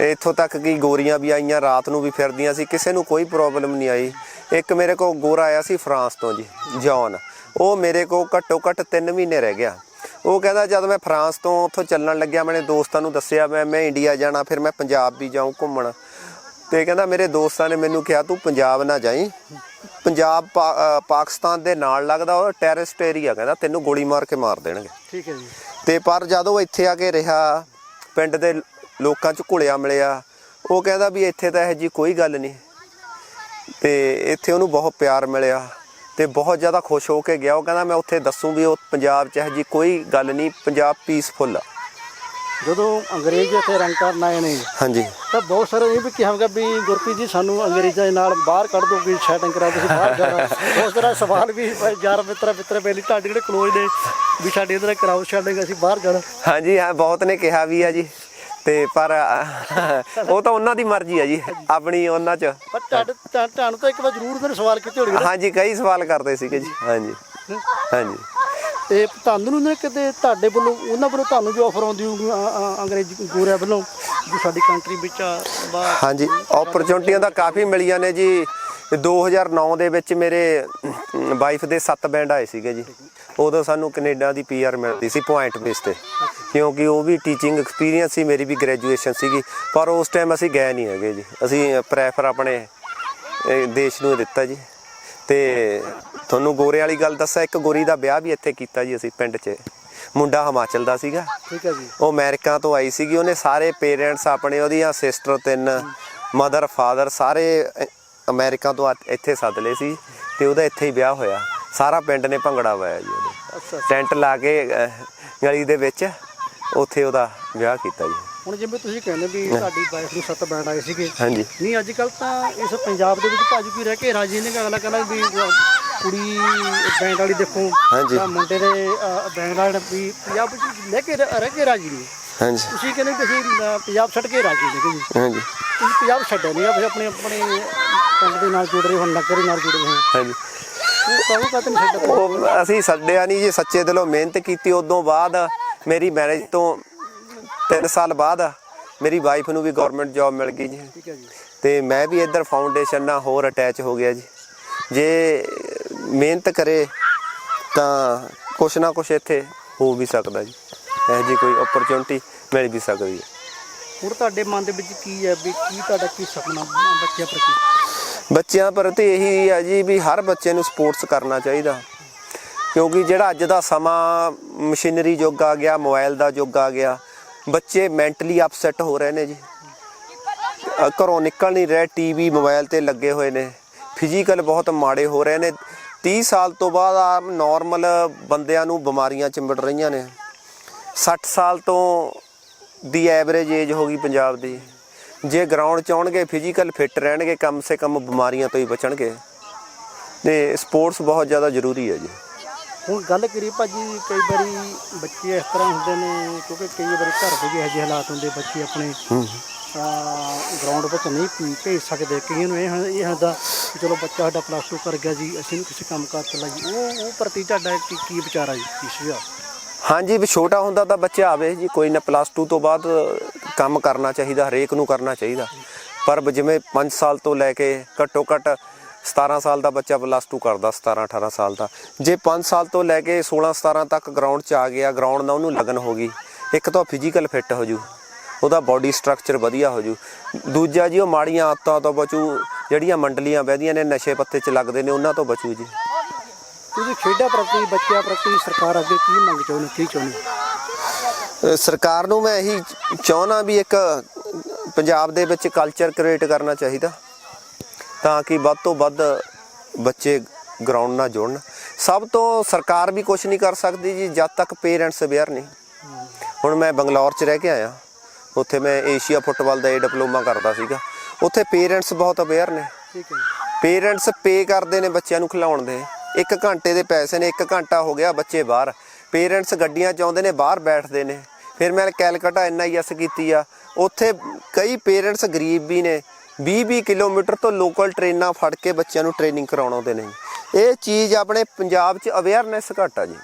ਇੱਥੋਂ ਤੱਕ ਕਿ ਗੋਰੀਆਂ ਵੀ ਆਈਆਂ ਰਾਤ ਨੂੰ ਵੀ ਫਿਰਦੀਆਂ ਸੀ ਕਿਸੇ ਨੂੰ ਕੋਈ ਪ੍ਰੋਬਲਮ ਨਹੀਂ ਆਈ। ਇੱਕ ਮੇਰੇ ਕੋਲ ਗੋਰਾ ਆਇਆ ਸੀ ਫਰਾਂਸ ਤੋਂ ਜੀ ਜੌਨ ਉਹ ਮੇਰੇ ਕੋਲ ਘੱਟੋ ਘੱਟ 3 ਮਹੀਨੇ ਰਹਿ ਗਿਆ। ਉਹ ਕਹਿੰਦਾ ਜਦ ਮੈਂ ਫਰਾਂਸ ਤੋਂ ਉੱਥੋਂ ਚੱਲਣ ਲੱਗਿਆ ਮੈਨੇ ਦੋਸਤਾਂ ਨੂੰ ਦੱਸਿਆ ਮੈਂ ਮੈਂ ਇੰਡੀਆ ਜਾਣਾ ਫਿਰ ਮੈਂ ਪੰਜਾਬ ਵੀ ਜਾਊਂ ਘੁੰਮਣ। ਤੇ ਕਹਿੰਦਾ ਮੇਰੇ ਦੋਸਤਾਂ ਨੇ ਮੈਨੂੰ ਕਿਹਾ ਤੂੰ ਪੰਜਾਬ ਨਾ ਜਾਈਂ। ਪੰਜਾਬ ਪਾਕਿਸਤਾਨ ਦੇ ਨਾਲ ਲੱਗਦਾ ਉਹ ਟੈਰਰਿਸਟ ਏਰੀਆ ਕਹਿੰਦਾ ਤੈਨੂੰ ਗੋਲੀ ਮਾਰ ਕੇ ਮਾਰ ਦੇਣਗੇ। ਠੀਕ ਹੈ ਜੀ। ਤੇ ਪਰ ਜਦੋਂ ਇੱਥੇ ਆ ਕੇ ਰਿਹਾ ਪਿੰਡ ਦੇ ਲੋਕਾਂ 'ਚ ਘੁਲਿਆ ਮਿਲਿਆ ਉਹ ਕਹਿੰਦਾ ਵੀ ਇੱਥੇ ਤਾਂ ਇਹੋ ਜੀ ਕੋਈ ਗੱਲ ਨਹੀਂ। ਤੇ ਇੱਥੇ ਉਹਨੂੰ ਬਹੁਤ ਪਿਆਰ ਮਿਲਿਆ। ਤੇ ਬਹੁਤ ਜ਼ਿਆਦਾ ਖੁਸ਼ ਹੋ ਕੇ ਗਿਆ। ਉਹ ਕਹਿੰਦਾ ਮੈਂ ਉੱਥੇ ਦੱਸੂ ਵੀ ਉਹ ਪੰਜਾਬ 'ਚ ਇਹੋ ਜੀ ਕੋਈ ਗੱਲ ਨਹੀਂ ਪੰਜਾਬ ਪੀਸਫੁਲ ਆ। ਜਦੋਂ ਅੰਗਰੇਜ਼ ਇੱਥੇ ਰੰਗ ਕਰਨ ਆਏ ਨੇ ਹਾਂਜੀ। ਤਾਂ ਬਹੁਤ ਸਾਰੇ ਇਹ ਵੀ ਕਿਹਾ ਹੋਗਾ ਵੀ ਗੁਰਪ੍ਰੀਤ ਜੀ ਸਾਨੂੰ ਅੰਗਰੇਜ਼ਾਂ ਦੇ ਨਾਲ ਬਾਹਰ ਕੱਢ ਦਿਓ ਵੀ ਸੈਟਿੰਗ ਕਰਾ ਦਿਓ ਤੁਸੀਂ ਬਾਹਰ ਜਾਣਾ ਬਹੁਤ ਸਾਰਾ ਸਵਾਲ ਵੀ ਯਾਰ ਮਿੱਤਰਾ ਮਿੱਤਰਾ ਪਹਿਲੀ ਤੁਹਾਡੇ ਜਿਹੜੇ ਕਲੋਜ਼ ਨੇ ਵੀ ਸਾਡੇ ਇਧਰ ਕਰਾਓ ਸੈਟਿੰਗ ਅਸੀਂ ਬਾਹਰ ਜਾਣਾ। ਹਾਂਜੀ ਹਾਂ ਬਹੁਤ ਨੇ ਕਿਹਾ ਵੀ ਆ ਜੀ। ਤੇ ਪਰ ਉਹ ਤਾਂ ਉਹਨਾਂ ਦੀ ਮਰਜ਼ੀ ਆ ਜੀ ਆਪਣੀ ਉਹਨਾਂ 'ਚ। ਪਰ ਤੁਹਾਡੇ ਤੁਹਾ- ਤੁਹਾਨੂੰ ਤਾਂ ਇੱਕ ਵਾਰ ਜ਼ਰੂਰ ਨੇ ਸਵਾਲ ਕੀਤੇ ਹੋਣਗੇ। ਹਾਂਜੀ ਕਈ ਸਵਾਲ ਕਰਦੇ ਸੀਗੇ ਜੀ ਹਾਂਜੀ ਹਾਂਜੀ। ਤੇ ਤੁਹਾਨੂੰ ਨੇ ਕਿਤੇ ਤੁਹਾਡੇ ਵੱਲੋਂ ਉਹਨਾਂ ਵੱਲੋਂ ਤੁਹਾਨੂੰ ਵੀ ਆਫਰ ਆਉਂਦੀ ਹੋਊਗੀ ਅੰਗਰੇਜ਼ ਗੋਰਿਆਂ ਵੱਲੋਂ ਵੀ ਸਾਡੀ ਕੰਟਰੀ ਵਿੱਚ ਹਾਂਜੀ ਓਪਰਚੁਨਿਟੀਆਂ ਤਾਂ ਕਾਫੀ ਮਿਲੀਆਂ ਨੇ ਜੀ। 2009 ਦੇ ਵਿੱਚ ਮੇਰੇ ਵਾਈਫ ਦੇ 7 ਬੈਂਡ ਆਏ ਸੀਗੇ ਜੀ। ਉਦੋਂ ਸਾਨੂੰ ਕੈਨੇਡਾ ਦੀ ਪੀਆਰ ਮਿਲਦੀ ਸੀ ਪੁਆਇੰਟ ਬੇਸ ਤੇ। ਕਿਉਂਕਿ ਉਹ ਵੀ ਟੀਚਿੰਗ ਐਕਸਪੀਰੀਅੰਸ ਸੀ ਮੇਰੀ ਵੀ ਗ੍ਰੈਜੂਏਸ਼ਨ ਸੀਗੀ ਪਰ ਉਸ ਟਾਈਮ ਅਸੀਂ ਗਏ ਨਹੀਂ ਹੈਗੇ ਜੀ। ਅਸੀਂ ਪ੍ਰੈਫਰ ਆਪਣੇ ਦੇਸ਼ ਨੂੰ ਦਿੱਤਾ ਜੀ। ਤੇ ਤੁਹਾਨੂੰ ਗੋਰੇ ਵਾਲੀ ਗੱਲ ਦੱਸਾਂ ਇੱਕ ਗੋਰੀ ਦਾ ਵਿਆਹ ਵੀ ਇੱਥੇ ਕੀਤਾ ਜੀ ਅਸੀਂ ਪਿੰਡ 'ਚ। ਮੁੰਡਾ ਹਿਮਾਚਲ ਦਾ ਸੀਗਾ। ਠੀਕ ਹੈ ਜੀ। ਉਹ ਅਮਰੀਕਾ ਤੋਂ ਆਈ ਸੀਗੀ। ਉਹਨੇ ਸਾਰੇ ਪੇਰੈਂਟਸ ਆਪਣੇ ਉਹਦੀਆਂ ਸਿਸਟਰ ਤਿੰਨ ਮਦਰ ਫਾਦਰ ਸਾਰੇ ਅਮਰੀਕਾ ਤੋਂ ਇੱਥੇ ਸੱਦ ਲਏ ਸੀ ਤੇ ਉਹਦਾ ਇੱਥੇ ਹੀ ਵਿਆਹ ਹੋਇਆ। ਸਾਰਾ ਪਿੰਡ ਨੇ ਭੰਗੜਾ ਪਾਇਆ ਜੀ ਉਹਦੇ। ਟੈਂਟ ਲਾ ਕੇ ਗਲੀ ਦੇ ਵਿੱਚ ਉੱਥੇ ਉਹਦਾ ਵਿਆਹ ਕੀਤਾ ਜੀ। ਹੁਣ ਜਿਵੇਂ ਤੁਸੀਂ ਕਹਿੰਦੇ ਵੀ ਤੁਹਾਡੀ ਵਾਈਫ ਨੂੰ ਸੱਤ ਬੈਂਡ ਆਏ ਸੀਗੇ। ਹਾਂਜੀ। ਨਹੀਂ ਅੱਜ ਕੱਲ ਤਾਂ ਇਸ ਪੰਜਾਬ ਦੇ ਵਿੱਚ ਭਾਜੀ ਕੋਈ ਰਹਿ ਕੇ ਰਾਜੀ ਨਹੀਂ। ਅਗਲਾ ਕਹਿੰਦਾ ਵੀ ਕੁੜੀ ਬੈਂਡ ਵਾਲੀ ਦੇਖੋ। ਹਾਂਜੀ। ਮੁੰਡੇ ਦੇ ਬੈਂਡ ਵਾਲੇ ਵੀ ਪੰਜਾਬ ਵਿੱਚ ਲੈ ਕੇ ਰਹਿ ਕੇ ਰਾਜੀ ਨਹੀਂ। ਹਾਂਜੀ। ਤੁਸੀਂ ਕਹਿੰਦੇ ਅਹ, ਪੰਜਾਬ ਛੱਡ ਕੇ ਰਾਜੀ ਨਹੀਂ ਜੀ। ਹਾਂਜੀ। ਤੁਸੀਂ ਪੰਜਾਬ ਛੱਡਿਆ ਨਹੀਂ ਆ ਆਪਣੇ ਆਪਣੇ ਪਿੰਡ ਦੇ ਨਾਲ ਜੁੜ ਰਹੇ ਹੋ ਨਗਰ ਨਾਲ ਜੁੜ ਰਹੇ ਹੋ। ਹਾਂਜੀ। ਉਹ ਅਸੀਂ ਛੱਡਿਆ ਨਹੀਂ ਜੀ ਸੱਚੇ ਦਿਲੋਂ ਮਿਹਨਤ ਕੀਤੀ ਉਦੋਂ ਬਾਅਦ ਮੇਰੀ ਮੈਰਿਜ ਤੋਂ 3 ਸਾਲ ਬਾਅਦ ਮੇਰੀ ਵਾਈਫ ਨੂੰ ਵੀ ਗਵਰਨਮੈਂਟ ਜੌਬ ਮਿਲ ਗਈ ਜੀ। ਠੀਕ ਹੈ ਜੀ। ਤੇ ਮੈਂ ਵੀ ਇੱਧਰ ਫਾਊਂਡੇਸ਼ਨ ਨਾਲ ਹੋਰ ਅਟੈਚ ਹੋ ਗਿਆ ਜੀ। ਜੇ ਮਿਹਨਤ ਕਰੇ ਤਾਂ ਕੁਛ ਨਾ ਕੁਛ ਇੱਥੇ ਹੋ ਵੀ ਸਕਦਾ ਜੀ। ਇਹ ਜੀ ਕੋਈ ਓਪਰਚੁਨਿਟੀ ਮਿਲ ਵੀ ਸਕਦੀ ਹੈ। ਹੁਣ ਤੁਹਾਡੇ ਮਨ ਦੇ ਵਿੱਚ ਕੀ ਹੈ ਵੀ ਕੀ ਤੁਹਾਡਾ ਕੀ ਸੁਪਨਾ ਬੱਚਿਆਂ ਪ੍ਰਤੀ? ਬੱਚਿਆਂ ਪ੍ਰਤੀ ਇਹੀ ਹੈ ਜੀ ਵੀ ਹਰ ਬੱਚੇ ਨੂੰ ਸਪੋਰਟਸ ਕਰਨਾ ਚਾਹੀਦਾ। ਕਿਉਂਕਿ ਜਿਹੜਾ ਅੱਜ ਦਾ ਸਮਾਂ ਮਸ਼ੀਨਰੀ ਯੁੱਗ ਆ ਗਿਆ, ਮੋਬਾਈਲ ਦਾ ਯੁੱਗ ਆ ਗਿਆ, ਬੱਚੇ ਮੈਂਟਲੀ ਅਪਸੈਟ ਹੋ ਰਹੇ ਨੇ ਜੀ। ਘਰੋਂ ਨਿਕਲ ਨਹੀਂ ਰਹੇ ਟੀਵੀ ਮੋਬਾਈਲ ਤੇ ਲੱਗੇ ਹੋਏ ਨੇ। ਫਿਜ਼ੀਕਲ ਬਹੁਤ ਮਾੜੇ ਹੋ ਰਹੇ ਨੇ। 30 ਸਾਲ ਤੋਂ ਬਾਅਦ ਆ ਨਾਰਮਲ ਬੰਦਿਆਂ ਨੂੰ ਬਿਮਾਰੀਆਂ ਚਿੰਬੜ ਰਹੀਆਂ ਨੇ। 60 ਸਾਲ ਤੋਂ ਦੀ ਐਵਰੇਜ ਏਜ ਹੋ ਗਈ ਪੰਜਾਬ ਦੀ। ਜੇ ਗਰਾਊਂਡ ਚ ਆਉਣਗੇ ਫਿਜ਼ੀਕਲ ਫਿੱਟ ਰਹਿਣਗੇ, ਕਮ ਸੇ ਕਮ ਬਿਮਾਰੀਆਂ ਤੋਂ ਹੀ ਬਚਣਗੇ। ਤੇ ਸਪੋਰਟਸ ਬਹੁਤ ਜ਼ਿਆਦਾ ਜ਼ਰੂਰੀ ਹੈ ਜੀ। ਹੁਣ ਗੱਲ ਕਰੀ ਭਾਜੀ ਕਈ ਵਾਰੀ ਬੱਚੇ ਇਸ ਤਰ੍ਹਾਂ ਹੁੰਦੇ ਨੇ ਕਿਉਂਕਿ ਕਈ ਵਾਰੀ ਘਰ ਦੇ ਵੀ ਇਹੋ ਜਿਹੇ ਹਾਲਾਤ ਹੁੰਦੇ ਬੱਚੇ ਆਪਣੇ। ਗਰਾਊਂਡ ਵਿੱਚ ਨਹੀਂ ਭੇਜ ਸਕਦੇ। ਕਈਆਂ ਨੂੰ ਇਹ ਇਹ ਹੁੰਦਾ ਚਲੋ ਬੱਚਾ ਸਾਡਾ ਪਲੱਸ 2 ਕਰ ਗਿਆ ਜੀ ਅਸੀਂ ਨੂੰ ਕਿਸੇ ਕੰਮ ਕਾਰ ਚ ਲਾਈਏ ਉਹ ਉਹ ਪ੍ਰਤੀ ਤੁਹਾਡਾ ਕੀ ਕੀ ਵਿਚਾਰ ਆ ਜੀ ਕੀ ਸੁਝਾਅ? ਹਾਂਜੀ ਵੀ ਛੋਟਾ ਹੁੰਦਾ ਤਾਂ ਬੱਚਾ ਆਵੇ ਜੀ ਕੋਈ ਨਾ ਪਲੱਸ 2 ਤੋਂ ਬਾਅਦ ਕੰਮ ਕਰਨਾ ਚਾਹੀਦਾ ਹਰੇਕ ਨੂੰ ਕਰਨਾ ਚਾਹੀਦਾ। ਪਰ ਜਿਵੇਂ 5 ਸਾਲ ਤੋਂ ਲੈ ਕੇ ਘੱਟੋ ਘੱਟ 17 ਸਾਲ ਦਾ ਬੱਚਾ ਪਲੱਸ 2 ਕਰਦਾ 17 18 ਸਾਲ ਦਾ। ਜੇ 5 ਸਾਲ ਤੋਂ ਲੈ ਕੇ 16 17 ਤੱਕ ਗਰਾਊਂਡ 'ਚ ਆ ਗਿਆ ਗਰਾਊਂਡ ਨਾਲ ਉਹਨੂੰ ਲਗਨ ਹੋ ਗਈ ਇੱਕ ਤਾਂ ਫਿਜ਼ੀਕਲ ਫਿੱਟ ਹੋ ਜੂ ਉਹਦਾ ਬਾਡੀ ਸਟਰਕਚਰ ਵਧੀਆ ਹੋ ਜੂ। ਦੂਜਾ ਜੀ ਉਹ ਮਾੜੀਆਂ ਆਦਤਾਂ ਤੋਂ ਬਚੂ ਜਿਹੜੀਆਂ ਮੰਡਲੀਆਂ ਵਹਿਦੀਆਂ ਨੇ ਨਸ਼ੇ ਪੱਤੇ 'ਚ ਲੱਗਦੇ ਨੇ ਉਹਨਾਂ ਤੋਂ ਬਚੂ ਜੀ। ਤੁਸੀਂ ਖੇਡਾਂ ਪ੍ਰਤੀ ਬੱਚਿਆਂ ਪ੍ਰਤੀ ਸਰਕਾਰ ਅੱਗੇ ਕੀ ਮੰਗ ਚਾਹੁੰਦੇ ਕੀ ਚਾਹੁੰਦੇ? ਸਰਕਾਰ ਨੂੰ ਮੈਂ ਇਹੀ ਚਾਹਣਾ ਵੀ ਇੱਕ ਪੰਜਾਬ ਦੇ ਵਿੱਚ ਕਲਚਰ ਕ੍ਰੀਏਟ ਕਰਨਾ ਚਾਹੀਦਾ। ਤਾਂ ਕਿ ਵੱਧ ਤੋਂ ਵੱਧ ਬੱਚੇ ਗਰਾਊਂਡ ਨਾਲ ਜੁੜਨ। ਸਭ ਤੋਂ ਸਰਕਾਰ ਵੀ ਕੁਝ ਨਹੀਂ ਕਰ ਸਕਦੀ ਜੀ ਜਦ ਤੱਕ ਪੇਰੈਂਟਸ ਅਵੇਅਰ ਨਹੀਂ। ਹੁਣ ਮੈਂ ਬੰਗਲੌਰ 'ਚ ਰਹਿ ਕੇ ਆਇਆ। ਉੱਥੇ ਮੈਂ ਏਸ਼ੀਆ ਫੁੱਟਬਾਲ ਦਾ ਏ ਡਿਪਲੋਮਾ ਕਰਦਾ ਸੀਗਾ। ਉੱਥੇ ਪੇਰੈਂਟਸ ਬਹੁਤ ਅਵੇਅਰ ਨੇ। ਠੀਕ ਹੈ ਜੀ। ਪੇਰੈਂਟਸ ਪੇ ਕਰਦੇ ਨੇ ਬੱਚਿਆਂ ਨੂੰ ਖਿਲਾਉਣ ਦੇ। 1 ਘੰਟੇ ਦੇ ਪੈਸੇ ਨੇ 1 ਘੰਟਾ ਹੋ ਗਿਆ ਬੱਚੇ ਬਾਹਰ। ਪੇਰੈਂਟਸ ਗੱਡੀਆਂ ਚ ਆਉਂਦੇ ਨੇ ਬਾਹਰ ਬੈਠਦੇ ਨੇ। ਫਿਰ ਮੈਂ ਕੈਲਕਟਾ ਐਨਆਈਐਸ ਕੀਤੀ ਆ। ਉੱਥੇ ਕਈ ਪੇਰੈਂਟਸ ਗਰੀਬ ਵੀ ਨੇ। 20-20 ਕਿਲੋਮੀਟਰ ਤੋਂ ਲੋਕਲ ਟ੍ਰੇਨਾਂ ਫੜ ਕੇ ਬੱਚਿਆਂ ਨੂੰ ਟ੍ਰੇਨਿੰਗ ਕਰਾਉਣ ਆਉਂਦੇ ਨੇ ਇਹ ਚੀਜ਼ ਆਪਣੇ ਪੰਜਾਬ 'ਚ ਅਵੇਅਰਨੈਸ ਘੱਟ ਆ ਜੀ।